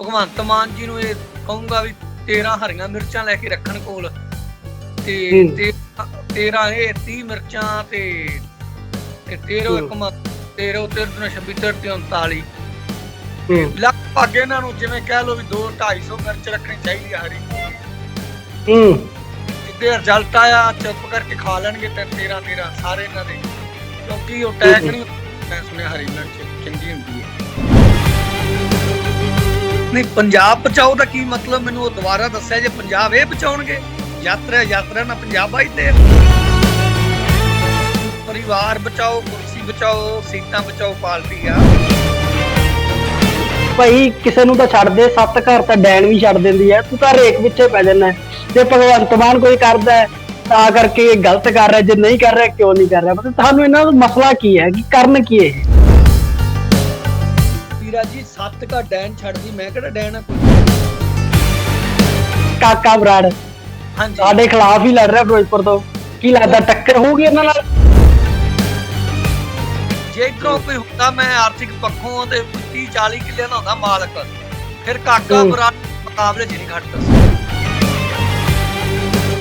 ਭਗਵੰਤ ਮਾਨ ਜੀ ਨੂੰ ਇਹ ਕਹੂੰਗਾ ਵੀ 13 ਹਰੀਆਂ ਮਿਰਚਾਂ ਲੈ ਕੇ ਰੱਖਣ ਕੋਲ। ਤੇ ਹੂੰ। 13 ਇਹ 30 ਮਿਰਚਾਂ ਤੇ ਤੇ 13 ਹੂੰ। ਇੱਕ ਮ 13 13 26 ਤੇ 39 ਹੂੰ। ਲਗਭਗ ਇਹਨਾਂ ਨੂੰ ਜਿਵੇਂ ਕਹਿ ਲਓ ਵੀ 2 250 ਮਿਰਚ ਰੱਖਣੀ ਚਾਹੀਦੀ ਆ ਹਰੀ। ਹੂੰ। ਜਿੱਦੇ ਰਿਜ਼ਲਟ ਆਇਆ ਚੁੱਪ ਕਰਕੇ ਖਾ ਲੈਣਗੇ ਤੇ 13 13 ਸਾਰੇ ਇਹਨਾਂ ਦੇ। ਕਿਉਂਕਿ ਉਹ ਟੈਗ ਨਹੀਂ ਮੈਂ ਸੁਣਿਆ ਹਰੀ ਮਿਰਚ ਚੰਗੀ ਹੁੰਦੀ ਹੈ। ਨਹੀਂ, ਪੰਜਾਬ ਬਚਾਓ ਦਾ ਕੀ ਮਤਲਬ? ਮੈਨੂੰ ਉਹ ਦੁਬਾਰਾ ਦੱਸਿਆ ਜੇ ਪੰਜਾਬ ਇਹ ਬਚਾਉਣਗੇ। ਯਾਤਰਾ ਯਾਤਰਾ ਨਾ ਪੰਜਾਬ ਆਈ ਤੇ। ਪਰਿਵਾਰ ਬਚਾਓ, ਕੁਰਸੀ ਬਚਾਓ, ਸੀਟਾਂ ਬਚਾਓ, ਪਾਰਟੀ ਆ। ਭਾਈ, ਕਿਸੇ ਨੂੰ ਤਾਂ ਛੱਡ ਦੇ, ਸੱਤ ਘਰ ਤਾਂ ਡੈਣ ਵੀ ਛੱਡ ਦਿੰਦੀ ਹੈ ਤੂੰ ਤਾਂ ਰੇਕ ਪਿੱਛੇ ਪੈ ਜਾਂਦਾ ਜੇ ਭਗਵੰਤ ਮਾਨ ਕੋਈ ਕਰਦਾ ਤਾਂ ਕਰਕੇ ਇਹ ਗਲਤ ਕਰ ਰਿਹਾ। ਜੇ ਨਹੀਂ ਕਰ ਰਿਹਾ, ਕਿਉਂ ਨਹੀਂ ਕਰ ਰਿਹਾ? ਮਤਲਬ ਤੁਹਾਨੂੰ ਇਹਨਾਂ ਦਾ ਮਸਲਾ ਕੀ ਹੈ? ਕਿ ਕਰਨ ਕੀ ਇਹ? ਸੱਤ ਕਾ ਡੈਨ ਛੱਡਦੀ ਮੈਂ ਕਿਹੜਾ ਡੈਨ ਆ ਕੋਈ? ਕਾਕਾ ਬਰਾੜ। ਹਾਂਜੀ। ਸਾਡੇ ਖਿਲਾਫ ਹੀ ਲੜ ਰਿਹਾ ਫਿਰੋਜ਼ਪੁਰ ਤੋਂ। ਕੀ ਲੱਗਦਾ ਟੱਕਰ ਹੋਊਗੀ ਇਹਨਾਂ ਨਾਲ? ਜੇ ਇਧਰੋਂ ਕੋਈ ਹੁੰਦਾ ਮੈਂ ਆਰਥਿਕ ਪੱਖੋਂ ਤੇ 30 40 ਕਿੱਲੇ ਦਾ ਹੁੰਦਾ ਮਾਲਕ। ਫਿਰ ਕਾਕਾ ਹੂੰ। ਬਰਾ ਮੁਕਾਬਲੇ 'ਚ ਨਹੀਂ ਖੜਦਾ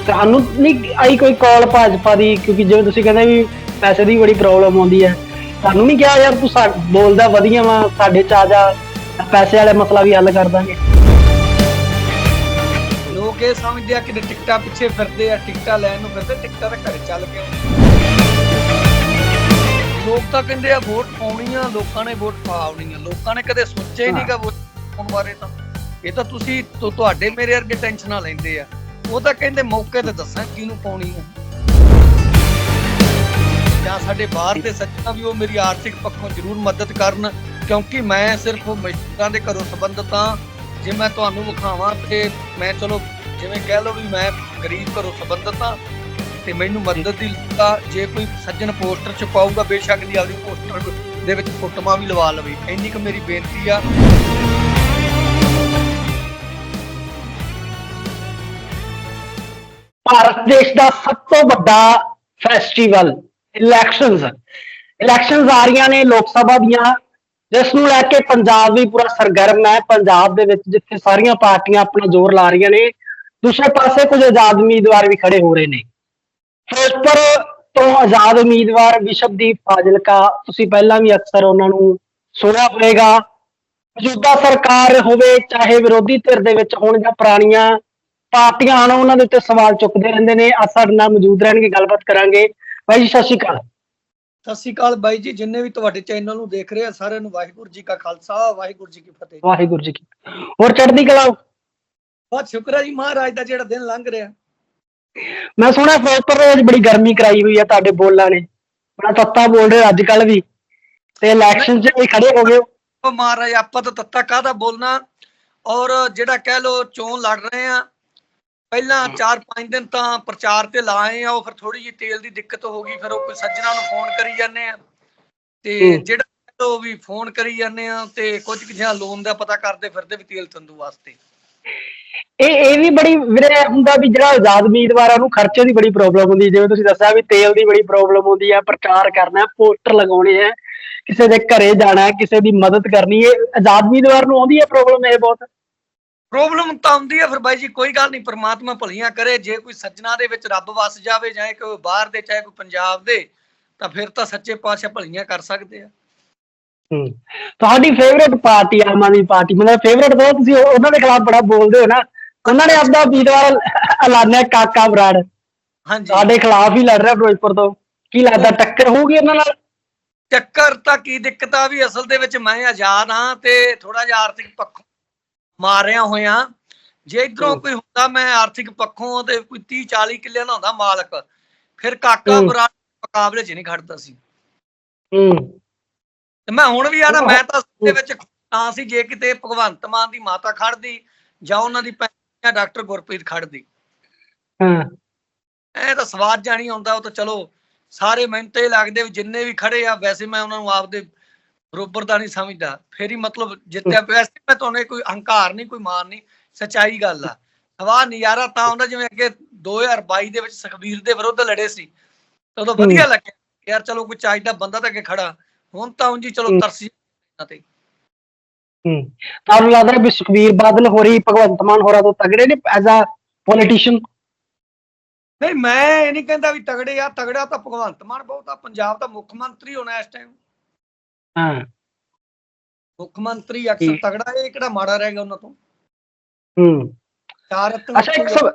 ਤੁਹਾਨੂੰ ਨਹੀਂ ਆਈ ਕੋਈ ਕਾਲ ਭਾਜਪਾ ਦੀ ਕਿਉਂਕਿ ਜਿਵੇਂ ਤੁਸੀਂ ਕਹਿੰਦੇ ਵੀ ਪੈਸੇ ਦੀ ਬੜੀ ਪ੍ਰੋਬਲਮ ਆਉਂਦੀ ਹੈ। ਤੁਹਾਨੂੰ ਨਹੀਂ ਕਿਹਾ ਯਾਰ ਤੂੰ ਸਾ- ਬੋਲਦਾ ਵਧੀਆ ਵਾ ਸਾਡੇ ਚ ਆ ਜਾ ਪੈਸੇ ਵਾਲੇ ਮਸਲਾ ਵੀ ਹੱਲ ਕਰ ਦਾਂਗੇ। ਲੋਕ ਇਹ ਸਮਝਦੇ ਆ ਕਿ ਟਿਕਟਾਂ ਪਿੱਛੇ ਫਿਰਦੇ ਆ ਟਿਕਟਾਂ ਲੈਣ ਨੂੰ ਫਿਰਦੇ ਟਿਕਟਾਂ ਤਾਂ ਘਰੇ ਚੱਲ ਕੇ ਆਉਂਦੀਆਂ। ਲੋਕ ਤਾਂ ਕਹਿੰਦੇ ਆ ਵੋਟ ਪਾਉਣੀ ਆ ਲੋਕਾਂ ਨੇ ਵੋਟ ਪਾਉਣੀ ਆ। ਲੋਕਾਂ ਨੇ ਕਦੇ ਸੋਚਿਆ ਹੀ। ਨਹੀਂਗਾ ਵੋਟ ਪਾਉਣ ਬਾਰੇ ਤਾਂ। ਇਹ ਤਾਂ ਤੁਸੀਂ ਤੁਹਾਡੇ ਮੇਰੇ ਵਰਗੇ ਟੈਨਸ਼ਨਾਂ ਲੈਂਦੇ ਆ। ਉਹ ਤਾਂ ਕਹਿੰਦੇ ਮੌਕੇ ਤੇ ਦੱਸਾਂ ਕਿਹਨੂੰ ਪਾਉਣੀ ਆ। ਜਾਂ ਸਾਡੇ ਬਾਹਰ ਦੇ ਸੱਜਣਾ ਵੀ ਉਹ ਮੇਰੀ ਆਰਥਿਕ ਪੱਖੋਂ ਜ਼ਰੂਰ ਮਦਦ ਕਰਨ। ਕਿਉਂਕਿ ਮੈਂ ਸਿਰਫ ਮਜ਼ਦੂਰਾਂ ਦੇ ਘਰੋਂ ਸੰਬੰਧਤ ਹਾਂ। ਜੇ ਮੈਂ ਤੁਹਾਨੂੰ ਵਿਖਾਵਾਂ ਤੇ ਮੈਂ ਚਲੋ ਜਿਵੇਂ ਕਹਿ ਲਓ ਵੀ ਮੈਂ ਗਰੀਬ ਘਰੋਂ ਸੰਬੰਧਤ ਹਾਂ ਤੇ ਮੈਨੂੰ ਮਦਦ ਦੀ ਲੋੜ ਆ ਜੇ ਕੋਈ ਸੱਜਣ ਪੋਸਟਰ ਛਪਾਊਗਾ, ਬੇਸ਼ੱਕ ਦੀ ਆਪਦੀ ਪੋਸਟਰ ਦੇ ਵਿੱਚ ਫੋਟੋਆਂ ਵੀ ਲਵਾ ਲਵੇ। ਇੰਨੀ ਕੁ ਮੇਰੀ ਬੇਨਤੀ ਆ। ਭਾਰਤ ਦੇਸ਼ ਦਾ ਸਭ ਤੋਂ ਵੱਡਾ ਫੈਸਟੀਵਲ ਇਲੈਕਸ਼ਨਸ ਇਲੈਕਸ਼ਨਸ ਆ ਰਹੀਆਂ ਨੇ ਲੋਕ ਸਭਾ ਦੀਆਂ। ਜਿਸ ਨੂੰ ਲੈ ਕੇ ਪੰਜਾਬ ਵੀ ਪੂਰਾ ਸਰਗਰਮ ਹੈ, ਪੰਜਾਬ ਦੇ ਵਿੱਚ ਜਿੱਥੇ ਸਾਰੀਆਂ ਪਾਰਟੀਆਂ ਆਪਣਾ ਜ਼ੋਰ ਲਾ ਰਹੀਆਂ ਨੇ, ਦੂਸਰੇ ਪਾਸੇ ਕੁਝ ਆਜ਼ਾਦ ਉਮੀਦਵਾਰ ਵੀ ਖੜੇ ਹੋ ਰਹੇ ਨੇ। ਫਿਰੋਜ਼ਪੁਰ ਤੋਂ ਆਜ਼ਾਦ ਉਮੀਦਵਾਰ ਵਿਸ਼ਵਦੀਪ ਫਾਜ਼ਿਲਕਾ, ਤੁਸੀਂ ਪਹਿਲਾਂ ਵੀ ਅਕਸਰ ਉਹਨਾਂ ਨੂੰ ਸੁਣਿਆ ਹੋਵੇਗਾ। ਮੌਜੂਦਾ ਸਰਕਾਰ ਹੋਵੇ, ਚਾਹੇ ਵਿਰੋਧੀ ਧਿਰ ਦੇ ਵਿੱਚ ਹੋਣ ਜਾਂ ਪੁਰਾਣੀਆਂ ਪਾਰਟੀਆਂ ਹਨ ਉਹਨਾਂ ਦੇ ਉੱਤੇ ਸਵਾਲ ਚੁੱਕਦੇ ਰਹਿੰਦੇ ਨੇ। ਅੱਜ ਸਾਡੇ ਨਾਲ ਮੌਜੂਦ ਰਹਿਣਗੇ, ਗੱਲਬਾਤ ਕਰਾਂਗੇ। ਬਾਈ ਜੀ, ਸਤਿ ਸ਼੍ਰੀ ਅਕਾਲ। ਸਤਿ ਸ਼੍ਰੀ ਅਕਾਲ ਬਾਈ ਜੀ ਜਿੰਨੇ ਵੀ ਤੁਹਾਡੇ ਚੈਨਲ ਨੂੰ ਦੇਖ ਰਹੇ ਆ ਸਾਰਿਆਂ ਨੂੰ ਵਾਹਿਗੁਰੂ ਜੀ ਕਾ ਖਾਲਸਾ ਵਾਹਿਗੁਰੂ ਜੀ ਕੀ ਫਤਿਹ। ਵਾਹਿਗੁਰੂ ਜੀ ਕੀ ਹੋਰ ਚੜ੍ਹਦੀ ਕਲਾ ਬਹੁਤ ਸ਼ੁਕਰ ਹੈ ਜੀ ਮਹਾਰਾਜ ਦਾ ਜਿਹੜਾ ਦਿਨ ਲੰਘ ਰਿਹਾ। ਮੈਂ ਸੁਣਿਆ ਫਿਰੋਜ਼ਪੁਰ ਦੇ ਵਿੱਚ ਬੜੀ ਗਰਮੀ ਕਰਾਈ ਹੋਈ ਹੈ ਤੁਹਾਡੇ ਬੋਲਾਂ ਨੇ। ਬੜਾ ਤੱਤਾ ਬੋਲ ਰਹੇ ਅੱਜ ਕੱਲ ਵੀ। ਤੇ ਇਲੈਕਸ਼ਨ 'ਚ ਵੀ ਖੜੇ ਹੋ ਗਏ। ਉਹ ਮਹਾਰਾਜ ਆਪਾਂ ਤਾਂ ਤੱਤਾ ਕਾਹਦਾ ਬੋਲਣਾ? ਔਰ ਜਿਹੜਾ ਕਹਿ ਲੋ ਚੋਣ ਲੜ ਰਹੇ ਆ ਪਹਿਲਾਂ 4-5 ਦਿਨ ਤਾਂ ਪ੍ਰਚਾਰ ਤੇ ਲਾਏ ਆ ਉਹ ਫਿਰ ਥੋੜੀ ਜਿਹੀ ਤੇਲ ਦੀ ਦਿੱਕਤ ਹੋ ਗਈ ਫਿਰ ਉਹ ਕੋਈ ਸੱਜਣਾ ਨੂੰ ਫੋਨ ਕਰੀ ਜਾਂਦੇ ਆ ਤੇ। ਜਿਹੜਾ ਲਓ ਵੀ ਫੋਨ ਕਰੀ ਜਾਂਦੇ ਆ ਤੇ ਕੁਝ ਕਿਹਾਂ ਲੋਨ ਦਾ ਪਤਾ ਕਰਦੇ ਫਿਰਦੇ ਵੀ ਤੇਲ ਤੰਦੂ ਵਾਸਤੇ ਇਹ ਇਹ ਵੀ ਬੜੀ ਵੀਰੇ ਹੁੰਦਾ ਵੀ ਜਿਹੜਾ ਆਜ਼ਾਦ ਉਮੀਦਵਾਰ ਆ ਉਹਨੂੰ ਖਰਚੇ ਦੀ ਬੜੀ ਪ੍ਰੋਬਲਮ ਹੁੰਦੀ। ਜਿਵੇਂ ਤੁਸੀਂ ਦੱਸਿਆ ਵੀ ਤੇਲ ਦੀ ਬੜੀ ਪ੍ਰੋਬਲਮ ਹੁੰਦੀ ਹੈ ਪ੍ਰਚਾਰ ਕਰਨਾ ਪੋਸਟਰ ਲਗਾਉਣੇ ਹੈ ਕਿਸੇ ਦੇ ਘਰੇ ਜਾਣਾ ਕਿਸੇ ਦੀ ਮਦਦ ਕਰਨੀ ਹੈ ਆਜ਼ਾਦ ਉਮੀਦਵਾਰ ਨੂੰ ਆਉਂਦੀ ਹੈ ਪ੍ਰੋਬਲਮ ਇਹ ਬਹੁਤ ਪ੍ਰੋਬਲਮ ਤਾਂ ਆਉਂਦੀ ਆ ਫਿਰ ਬਾਈ ਜੀ ਕੋਈ ਗੱਲ ਨਹੀਂ ਪ੍ਰਮਾਤਮਾ ਭਲੀਆਂ ਕਰੇ ਜੇ ਕੋਈ ਸੱਜਣਾ ਦੇ ਵਿੱਚ ਰੱਬ ਵਸ ਜਾਵੇ ਜਾਂ ਕੋਈ ਬਾਹਰ ਦੇ ਚਾਹੇ ਕੋਈ ਪੰਜਾਬ ਦੇ ਤਾਂ ਫਿਰ ਤਾਂ ਸੱਚੇ ਪਾਤਸ਼ਾਹ ਭਲੀਆਂ ਕਰ ਸਕਦੇ ਆ। ਹੂੰ। ਤੁਹਾਡੀ favourite party Aam Aadmi party ਮਤਲਬ ਫੇਵਰੇਟ ਤਾਂ ਤੁਸੀਂ ਉਹ- ਉਹਨਾਂ ਦੇ ਖਿਲਾਫ ਬੜਾ ਬੋਲਦੇ ਹੋ ਨਾ। ਉਹਨਾਂ ਨੇ ਆਪਦਾ ਉਮੀਦਵਾਰ ਐਲਾਨਿਆ ਕਾਕਾ ਬਰਾੜ। ਹਾਂਜੀ। ਸਾਡੇ ਖਿਲਾਫ ਹੀ ਲੜ ਰਿਹਾ ਫਿਰੋਜ਼ਪੁਰ ਤੋਂ। ਕੀ ਲੱਗਦਾ ਟੱਕਰ ਹੋਊਗੀ ਇਹਨਾਂ ਨਾਲ? ਚੱਕਰ ਤਾਂ ਕੀ ਦਿੱਕਤ ਆ ਵੀ ਅਸਲ ਦੇ ਵਿੱਚ ਮੈਂ ਆਜ਼ਾਦ ਹਾਂ ਤੇ ਥੋੜਾ ਜਿਹਾ ਆਰਥਿਕ ਪੱਖੋਂ ਮਾਰਿਆ ਹੋਇਆ। ਜੇ ਇਧਰੋਂ। ਕੋਈ ਹੁੰਦਾ ਮੈਂ ਆਰਥਿਕ ਪੱਖੋਂ ਤੇ ਕੋਈ 30 40 ਕਿੱਲੇ ਦਾ ਹੁੰਦਾ ਮਾਲਕ ਫਿਰ ਕਾਕਾ। ਬਰਾੜ ਮੁਕਾਬਲੇ 'ਚ ਨਹੀਂ ਖੜਦਾ ਸੀ। ਹੂੰ। ਤੇ ਮੈਂ ਹੁਣ ਵੀ ਆ ਨਾ ਮੈਂ ਤਾਂ ਦੇ ਵਿੱਚ ਤਾਂ ਸੀ ਜੇ ਕਿਤੇ ਭਗਵੰਤ ਮਾਨ ਦੀ ਮਾਤਾ ਖੜਦੀ ਜਾਂ ਉਹਨਾਂ ਦੀ ਭੈਣ ਡਾਕਟਰ ਗੁਰਪ੍ਰੀਤ ਖੜਦੀ। ਹਾਂ। ਐ ਤਾਂ ਸਵਾਦ ਜਾਣੀ ਆਉਂਦਾ ਉਹ ਤਾਂ ਚਲੋ ਸਾਰੇ ਮੈਨੂੰ ਤਾਂ ਇਹ ਲੱਗਦੇ ਜਿੰਨੇ ਵੀ ਖੜੇ ਆ ਵੈਸੇ ਮੈਂ ਉਹਨਾਂ ਨੂੰ ਆਪਦੇ ਬਰੋਬਰ ਦਾ ਨਹੀਂ ਸਮਝਦਾ। ਫੇਰ ਹੀ ਮਤਲਬ ਜਿੱਤਿਆ ਵੈਸੇ ਮੈਂ ਤੁਹਾਨੂੰ ਕੋਈ ਅਹੰਕਾਰ ਨਹੀਂ ਕੋਈ ਮਾਨ ਨਹੀਂ ਸੱਚਾਈ ਗੱਲ ਆ। ਸਵਾਦ ਨਜ਼ਾਰਾ ਤਾਂ ਆਉਂਦਾ ਜਿਵੇਂ ਅੱਗੇ 2022 ਦੇ ਵਿੱਚ ਸੁਖਬੀਰ ਦੇ ਵਿਰੁੱਧ ਲੜੇ ਸੀ। ਉਦੋਂ ਵਧੀਆ ਲੱਗਿਆ। ਯਾਰ ਚਲੋ ਕੋਈ ਚਾਹੀਦਾ ਬੰਦਾ ਤਾਂ ਅੱਗੇ ਖੜਾ। ਹੁਣ ਤਾਂ ਉਂਝ ਹੀ ਚਲੋ। ਤਰਸੀ ਤੇ। ਹੂੰ। ਤੁਹਾਨੂੰ ਲੱਗਦਾ ਵੀ ਸੁਖਬੀਰ ਬਾਦਲ ਹੋਰੀ ਭਗਵੰਤ ਮਾਨ ਹੋਰਾਂ ਤੋਂ ਤਗੜੇ ਨੇ ਐਜ਼ ਅ ਪੋਲੀਟੀਸ਼ੀਅਨ ਨਹੀਂ ਮੈਂ ਇਹ ਨਹੀਂ ਕਹਿੰਦਾ ਵੀ ਤਗੜੇ ਆ। ਤਗੜਾ ਤਾਂ ਭਗਵੰਤ ਮਾਨ ਬਹੁਤ ਆ। ਪੰਜਾਬ ਦਾ ਮੁੱਖ ਮੰਤਰੀ ਹੋਣਾ ਇਸ ਟਾਈਮ ਹਾਂ। ਮੁੱਖ ਮੰਤਰੀ ਅਕਸਰ। ਤਗੜਾ ਇਹ ਕਿਹੜਾ ਮਾੜਾ ਰਹਿ ਗਿਆ ਉਹਨਾਂ ਤੋਂ? ਹੂੰ। ਚਾਰ ਅੱਛਾ ਇੱਕ ਸਵ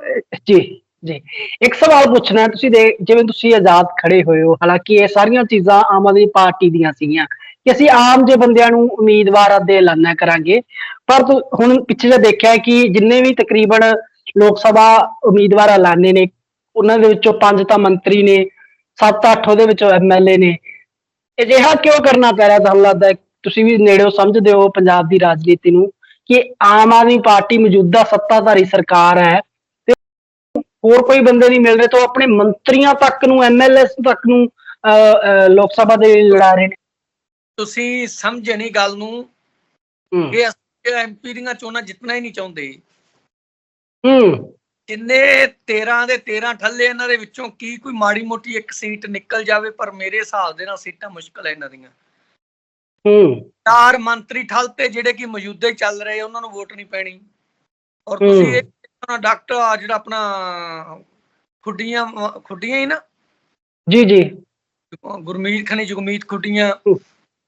ਜੀ ਜੀ। ਇੱਕ ਸਵਾਲ ਪੁੱਛਣਾ ਹੈ ਤੁਸੀਂ ਦੇ ਜਿਵੇਂ ਤੁਸੀਂ ਆਜ਼ਾਦ ਖੜੇ ਹੋਏ ਹੋ ਹਾਲਾਂਕਿ ਇਹ ਸਾਰੀਆਂ ਚੀਜ਼ਾਂ ਆਮ ਆਦਮੀ ਪਾਰਟੀ ਦੀਆਂ ਸੀਗੀਆਂ ਕਿ ਅਸੀਂ ਆਮ ਜੇ ਬੰਦਿਆਂ ਨੂੰ ਉਮੀਦਵਾਰ ਦੇ ਐਲਾਨਾ ਕਰਾਂਗੇ ਪਰ ਹੁਣ ਪਿੱਛੇ ਜੇ ਦੇਖਿਆ ਕਿ ਜਿੰਨੇ ਵੀ ਤਕਰੀਬਨ ਲੋਕ ਸਭਾ ਉਮੀਦਵਾਰ ਐਲਾਨੇ ਨੇ ਉਹਨਾਂ ਦੇ ਵਿੱਚੋਂ ਪੰਜ ਤਾਂ ਮੰਤਰੀ ਨੇ ਸੱਤ ਅੱਠ ਉਹਦੇ ਵਿੱਚੋਂ ਐਮਐਲਏ ਨੇ ਅਜਿਹਾ ਕਿਉਂ ਕਰਨਾ ਪੈ ਰਿਹਾ ਤੁਹਾਨੂੰ ਲੱਗਦਾ? ਤੁਸੀਂ ਵੀ ਨੇੜਿਓਂ ਸਮਝਦੇ ਹੋ ਪੰਜਾਬ ਦੀ ਰਾਜਨੀਤੀ ਨੂੰ ਕਿ ਆਮ ਆਦਮੀ ਪਾਰਟੀ ਮੌਜੂਦਾ ਸੱਤਾਧਾਰੀ ਸਰਕਾਰ ਹੈ ਤੇ ਹੋਰ ਕੋਈ ਬੰਦੇ ਨਹੀਂ ਮਿਲ ਰਹੇ ਤਾਂ ਉਹ ਆਪਣੇ ਮੰਤਰੀਆਂ ਤੱਕ ਨੂੰ ਐਮਐਲਏ ਤੱਕ ਨੂੰ ਲੋਕ ਸਭਾ ਦੇ ਲੜਾ ਰਹੇ ਨੇ। ਤੁਸੀਂ ਸਮਝੇ ਨਹੀਂ ਗੱਲ ਨੂੰ ਹੂੰ। ਕਿ ਅਸੀਂ ਐਮਪੀ ਦੀਆਂ ਚੋਣਾਂ ਜਿੱਤਣਾ ਹੀ ਨਹੀਂ ਚਾਹੁੰਦੇ। ਹੂੰ। ਕਿੰਨੇ 13 ਦੇ 13 ਠੱਲੇ ਇਹਨਾਂ ਦੇ ਵਿੱਚੋਂ ਕੀ ਕੋਈ ਮਾੜੀ ਮੋਟੀ ਇੱਕ ਸੀਟ ਨਿਕਲ ਜਾਵੇ ਪਰ ਮੇਰੇ ਹਿਸਾਬ ਦੇ ਨਾਲ ਸੀਟਾਂ ਮੁਸ਼ਕਲ ਹੈ ਇਹਨਾਂ ਦੀਆਂ। ਹੂੰ। ਚਾਰ ਮੰਤਰੀ ਠੱਲ ਤੇ ਜਿਹੜੇ ਕਿ ਮੌਜੂਦਾ ਚੱਲ ਰਹੇ ਉਹਨਾਂ ਨੂੰ ਵੋਟ ਨਹੀਂ ਪੈਣੀ। ਔਰ। ਤੁਸੀਂ ਆਪਣਾ ਡਾਕਟਰ ਆ ਜਿਹੜਾ ਆਪਣਾ ਖੁੱਡੀਆਂ ਖੁੱਡੀਆਂ ਹੀ ਨਾ? ਜੀ ਜੀ। ਗੁਰਮੀਤ ਖਣੀ ਜਗਮੀਤ ਖੁੱਡੀਆਂ।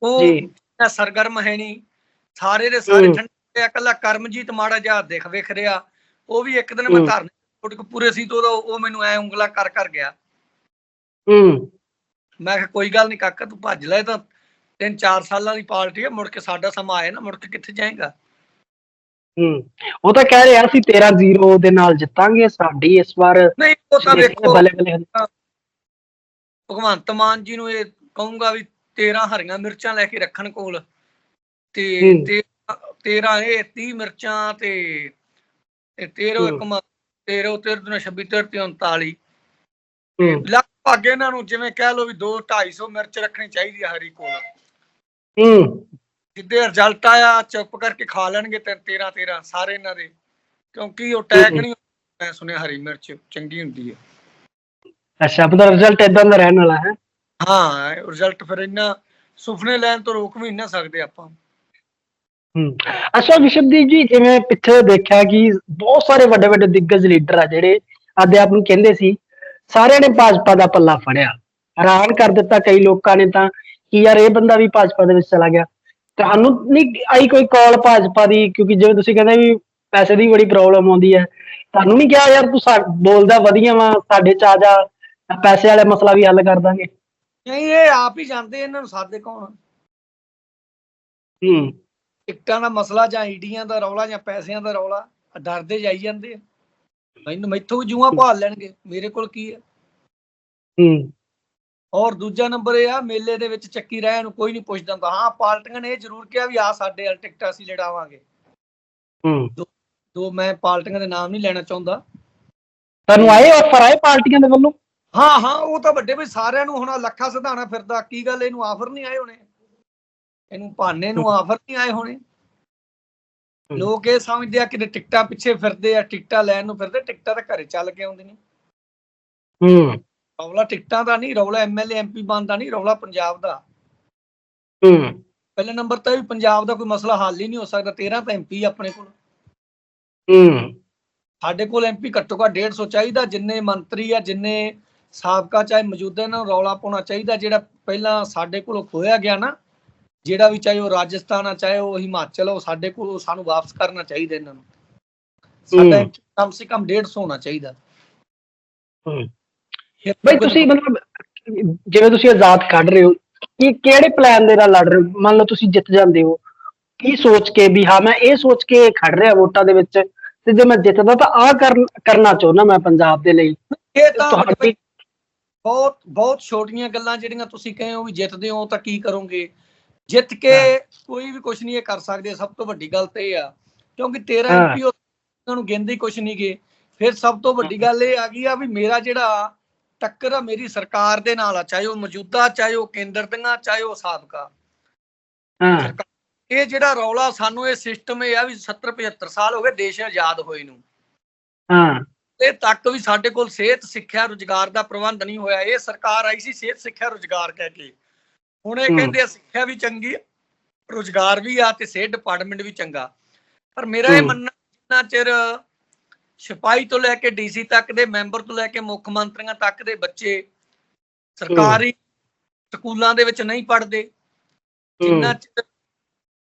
ਉਹ ਸਰਗਰਮ ਹੈ ਨਹੀਂ। ਸਾਰੇ ਦੇ ਸਾਰੇ। ਠੰਡੇ ਇਕੱਲਾ ਕਰਮਜੀਤ ਮਾੜਾ ਜਿਹਾ ਦਿਖ ਵਿਖ ਰਿਹਾ। ਉਹ ਵੀ ਇੱਕ ਦਿਨ ਮੈਂ। ਧਰਨੇ ਛੁੱਟ ਕੇ ਪੂਰੇ ਸੀ ਤੋਂ ਉਹ ਮੈਨੂੰ ਐ ਉਂਗਲਾ ਕਰ ਕਰ ਗਿਆ। ਹੂੰ। ਮੈਂ ਕਿਹਾ ਕੋਈ ਗੱਲ ਨਹੀਂ ਕਾਕਾ ਤੂੰ ਭੱਜ ਲੈ ਇਹ ਤਾਂ ਤਿੰਨ ਚਾਰ ਸਾਲਾਂ ਦੀ ਪਾਰਟੀ ਹੈ ਮੁੜ ਕੇ ਸਾਡਾ ਸਮਾਂ ਆਏ ਨਾ ਮੁੜ ਕੇ ਕਿੱਥੇ ਜਾਏਗਾ? ਹੂੰ। ਉਹ ਤਾਂ ਕਹਿ ਰਿਹਾ ਸੀ 13-0 ਦੇ ਨਾਲ ਜਿੱਤਾਂਗੇ ਸਾਡੀ ਇਸ ਵਾਰ ਨਹੀਂ ਉਹ ਤਾਂ ਵੇਖੋ। ਬੱਲੇ ਬੱਲੇ ਭਗਵੰਤ ਮਾਨ ਜੀ ਨੂੰ ਇਹ ਕਹੂੰਗਾ ਵੀ 13 ਹਰੀਆਂ ਮਿਰਚਾਂ ਲੈ ਕੇ ਰੱਖਣ ਕੋਲ ਤੇ ਹੂੰ। 13 ਇਹ 30 ਮਿਰਚਾਂ ਤੇ ਤੇ 13 ਇੱਕ ਹੂੰ। 13 13 ਦੁਨਾ 26 13 39 ਹੂੰ। ਲਗਭਗ ਇਹਨਾਂ ਨੂੰ ਜਿਵੇਂ ਕਹਿ ਲਓ ਵੀ 2 250 ਮਿਰਚ ਰੱਖਣੀ ਚਾਹੀਦੀ ਹੈ ਹਰੀ ਕੋਲ। ਹੂੰ। ਜਿੱਦੇ ਰਿਜ਼ਲਟ ਆਇਆ ਚੁੱਪ ਕਰਕੇ ਖਾ ਲੈਣਗੇ ਤੇ 13 13 ਸਾਰੇ ਇਹਨਾਂ ਦੇ। ਕਿਉਂਕਿ ਉਹ ਟੈਗ। ਨਹੀਂ ਮੈਂ ਸੁਣਿਆ ਹਰੀ ਮਿਰਚ ਚੰਗੀ ਹੁੰਦੀ ਹੈ ਅੱਛਾ ਆਪਣਾ ਰਿਜ਼ਲਟ ਇਦਾਂ ਦਾ ਰਹਿਣ ਵਾਲਾ ਹੈ। ਹਾਂ ਰਿਜ਼ਲਟ ਫਿਰ ਇੰਨਾ ਸੁਪਨੇ ਲੈਣ ਤੋਂ ਰੋਕ ਵੀ ਨਹੀਂ ਨਾ ਸਕਦੇ ਆਪਾਂ। ਹੂੰ। ਅੱਛਾ ਵਿਸ਼ਵਦੀਪ ਜੀ ਜਿਵੇਂ ਪਿੱਛੇ ਦੇਖਿਆ ਕਿ ਬਹੁਤ ਸਾਰੇ ਵੱਡੇ ਵੱਡੇ ਦਿੱਗਜ ਲੀਡਰ ਆ ਜਿਹੜੇ ਆਦੇ ਆਪ ਨੂੰ ਕਹਿੰਦੇ ਸੀ ਸਾਰਿਆਂ ਨੇ ਭਾਜਪਾ ਦਾ ਪੱਲਾ ਫੜਿਆ। ਹੈਰਾਨ ਕਰ ਦਿੱਤਾ ਕਈ ਲੋਕਾਂ ਨੇ ਤਾਂ ਕਿ ਯਾਰ ਇਹ ਬੰਦਾ ਵੀ ਭਾਜਪਾ ਦੇ ਵਿੱਚ ਚਲਾ ਗਿਆ। ਤੁਹਾਨੂੰ ਨਹੀਂ ਆਈ ਕੋਈ ਕਾਲ ਭਾਜਪਾ ਦੀ ਕਿਉਂਕਿ ਜਿਵੇਂ ਤੁਸੀਂ ਕਹਿੰਦੇ ਵੀ ਪੈਸੇ ਦੀ ਬੜੀ ਪ੍ਰੋਬਲਮ ਆਉਂਦੀ ਹੈ। ਤੁਹਾਨੂੰ ਨਹੀਂ ਕਿਹਾ ਯਾਰ ਤੂੰ ਬੋਲਦਾ ਵਧੀਆ ਵਾ ਸਾਡੇ ਚ ਆ ਜਾ ਪੈਸੇ ਵਾਲਾ ਮਸਲਾ ਵੀ ਹੱਲ ਕਰ ਦਾਂਗੇ। ਨਹੀਂ ਇਹ ਆਪ ਹੀ ਜਾਂਦੇ ਇਹਨਾਂ ਨੂੰ ਸਾਦੇ ਕੌਣ ਹੂੰ। ਟਿਕਟਾਂ ਦਾ ਮਸਲਾ ਜਾਂ ਈਡੀਆਂ ਦਾ ਰੌਲਾ ਜਾਂ ਪੈਸਿਆਂ ਦਾ ਰੌਲਾ ਡਰਦੇ ਜਾਈ ਜਾਂਦੇ ਆ। ਮੈਨੂੰ ਮੈਥੋਂ ਜੂਆਂ ਭਾਲ ਲੈਣਗੇ ਮੇਰੇ ਕੋਲ ਕੀ ਹੈ ਹੂੰ। ਔਰ ਦੂਜਾ ਨੰਬਰ ਇਹ ਆ ਮੇਲੇ ਦੇ ਵਿੱਚ ਚੱਕੀ ਰਹਿਣ ਨੂੰ ਕੋਈ ਨਹੀਂ ਪੁੱਛਦਾ ਹੁੰਦਾ। ਹਾਂ ਪਾਰਟੀਆਂ ਨੇ ਇਹ ਜ਼ਰੂਰ ਕਿਹਾ ਵੀ ਆ ਸਾਡੇ ਵਾਲ ਟਿਕਟਾਂ ਅਸੀਂ ਲੜਾਵਾਂਗੇ। ਹੂੰ। ਦੋ ਮੈਂ ਪਾਰਟੀਆਂ ਦੇ ਨਾਮ ਨਹੀਂ ਲੈਣਾ ਚਾਹੁੰਦਾ। ਤੁਹਾਨੂੰ ਆਏ ਆਫਰ ਆਏ ਪਾਰਟੀਆਂ ਦੇ ਵੱਲੋਂ? ਹਾਂ ਹਾਂ ਉਹ ਤਾਂ ਵੱਡੇ ਵੀ ਸਾਰਿਆਂ ਨੂੰ ਹੁਣ ਲੱਖਾ ਸਿਧਾਣਾ ਫਿਰਦਾ ਕੀ ਗੱਲ ਇਹਨੂੰ ਆਫਰ ਨਹੀਂ ਆਏ ਹੋਣੇ? ਇਹਨੂੰ ਭਾਨੇ ਨੂੰ ਆਫਰ ਨਹੀਂ ਆਏ ਹੋਣੇ। ਲੋਕ ਇਹ ਸਮਝਦੇ ਆ ਕਿ ਟਿਕਟਾਂ ਪਿੱਛੇ ਫਿਰਦੇ ਆ ਟਿਕਟਾਂ ਲੈਣ ਨੂੰ ਫਿਰਦੇ ਟਿਕਟਾਂ ਤਾਂ ਘਰੇ ਚੱਲ ਕੇ ਆਉਂਦੀਆਂ ਹੂੰ। ਰੌਲਾ ਟਿਕਟਾਂ ਦਾ ਨਹੀਂ ਰੌਲਾ ਐਮਐਲਏ ਐਮਪੀ ਬਣਦਾ ਨਹੀਂ ਰੌਲਾ ਪੰਜਾਬ ਦਾ। ਹੂੰ। ਪਹਿਲੇ ਨੰਬਰ ਤਾਂ ਵੀ ਪੰਜਾਬ ਦਾ ਕੋਈ ਮਸਲਾ ਹੱਲ ਹੀ ਨਹੀਂ ਹੋ ਸਕਦਾ 13 ਤਾਂ ਐਮਪੀ ਆਪਣੇ ਕੋਲ। ਹੂੰ। ਸਾਡੇ ਕੋਲ ਐਮਪੀ ਘੱਟੋ ਘੱਟ 150 ਚਾਹੀਦਾ ਜਿੰਨੇ ਮੰਤਰੀ ਆ ਜਿੰਨੇ ਸਾਬਕਾ ਚਾਹੇ ਮੌਜੂਦਾ ਇਹਨਾਂ ਨੂੰ ਰੌਲਾ ਪਾਉਣਾ ਚਾਹੀਦਾ ਜਿਹੜਾ ਪਹਿਲਾਂ ਸਾਡੇ ਕੋਲੋਂ ਖੋਇਆ ਗਿਆ ਨਾ ਜਿਹੜਾ ਵੀ ਚਾਹੇ ਉਹ ਰਾਜਸਥਾਨ ਆ ਚਾਹੇ ਉਹ ਹਿਮਾਚਲ ਆ ਉਹ ਸਾਡੇ ਕੋਲ ਸਾਨੂੰ ਵਾਪਸ ਕਰਨਾ ਚਾਹੀਦਾ ਇਹਨਾਂ ਨੂੰ। ਸਾਡਾ ਹੂੰ। ਕਮ ਸੇ ਕਮ 150 ਹੋਣਾ ਚਾਹੀਦਾ। ਹੂੰ। ਬਈ ਤੁਸੀਂ ਮਤਲਬ ਜਿਵੇਂ ਤੁਸੀਂ ਆਜ਼ਾਦ ਕੱਢ ਰਹੇ ਹੋ ਕਿ ਕਿਹੜੇ ਪਲਾਨ ਦੇ ਨਾਲ ਲੜ ਰਹੇ ਹੋ? ਮੰਨ ਲਓ ਤੁਸੀਂ ਜਿੱਤ ਜਾਂਦੇ ਹੋ। ਕੀ ਸੋਚ ਕੇ ਵੀ ਹਾਂ ਮੈਂ ਇਹ ਸੋਚ ਕੇ ਖੜ ਰਿਹਾ ਵੋਟਾਂ ਦੇ ਵਿੱਚ ਤੇ ਜੇ ਮੈਂ ਜਿੱਤਦਾ ਤਾਂ ਆਹ ਕਰ ਕਰਨਾ ਚਾਹੁੰਦਾ ਮੈਂ ਪੰਜਾਬ ਦੇ ਲਈ। ਇਹ ਤਾਂ ਤੁਹਾਡੀ ਬਹੁਤ ਬਹੁਤ ਛੋਟੀਆਂ ਗੱਲਾਂ ਜਿਹੜੀਆਂ ਤੁਸੀਂ ਕਹੇ ਹੋ ਵੀ ਜਿੱਤਦੇ ਹੋ ਤਾਂ ਕੀ ਕਰੋਗੇ? ਜਿੱਤ ਕੇ ਕੋਈ ਵੀ ਕੁਝ ਨਹੀਂ ਇਹ ਕਰ ਸਕਦੇ ਸਭ ਤੋਂ ਵੱਡੀ ਗੱਲ ਤੇ ਇਹ ਆ ਕਿਉਂਕਿ 13 ਹਾਂ। ਐਮਪੀ ਉਹਨਾਂ ਨੂੰ ਗਿਣਦੇ ਕੁਝ ਨਹੀਂ ਗਏ ਫਿਰ ਸਭ ਤੋਂ ਵੱਡੀ ਗੱਲ ਇਹ ਆ ਗਈ ਆ ਵੀ ਮੇਰਾ ਜਿਹੜਾ ਟੱਕਰ ਆ ਮੇਰੀ ਸਰਕਾਰ ਦੇ ਨਾਲ ਆ ਚਾਹੇ ਉਹ ਮੌਜੂਦਾ ਚਾਹੇ ਉਹ ਕੇਂਦਰ ਦੀਆਂ ਚਾਹੇ ਉਹ ਸਾਬਕਾ। ਹਾਂ। ਇਹ ਜਿਹੜਾ ਰੌਲਾ ਸਾਨੂੰ ਇਹ ਸਿਸਟਮ ਇਹ ਆ ਵੀ 70 75 ਸਾਲ ਹੋ ਗਏ ਦੇਸ਼ ਆਜ਼ਾਦ ਹੋਏ ਨੂੰ। ਹਾਂ। ਇਹ ਤੱਕ ਵੀ ਸਾਡੇ ਕੋਲ ਸਿਹਤ ਸਿੱਖਿਆ ਰੁਜ਼ਗਾਰ ਦਾ ਪ੍ਰਬੰਧ ਨਹੀਂ ਹੋਇਆ। ਇਹ ਸਰਕਾਰ ਆਈ ਸੀ ਸਿਹਤ ਸਿੱਖਿਆ ਰੁਜ਼ਗਾਰ ਕਹਿ ਕੇ। ਹੁਣ ਇਹ। ਕਹਿੰਦੇ ਆ ਸਿੱਖਿਆ ਵੀ ਚੰਗੀ ਆ ਰੋਜ਼ਗਾਰ ਵੀ ਆ ਤੇ ਸਿਹਤ ਡਿਪਾਰਟਮੈਂਟ ਵੀ ਚੰਗਾ ਪਰ ਮੇਰਾ ਇਹ। ਮੰਨਣਾ ਜਿੰਨਾ ਚਿਰ ਸਿਪਾਹੀ ਤੋਂ ਲੈ ਕੇ ਡੀਸੀ ਤੱਕ ਦੇ ਮੈਂਬਰ ਤੋਂ ਲੈ ਕੇ ਮੁੱਖ ਮੰਤਰੀਆਂ ਤੱਕ ਦੇ ਬੱਚੇ ਸਰਕਾਰੀ ਸਕੂਲਾਂ ਦੇ ਵਿੱਚ ਨਹੀਂ ਪੜ੍ਹਦੇ ਜਿੰਨਾ ਚਿਰ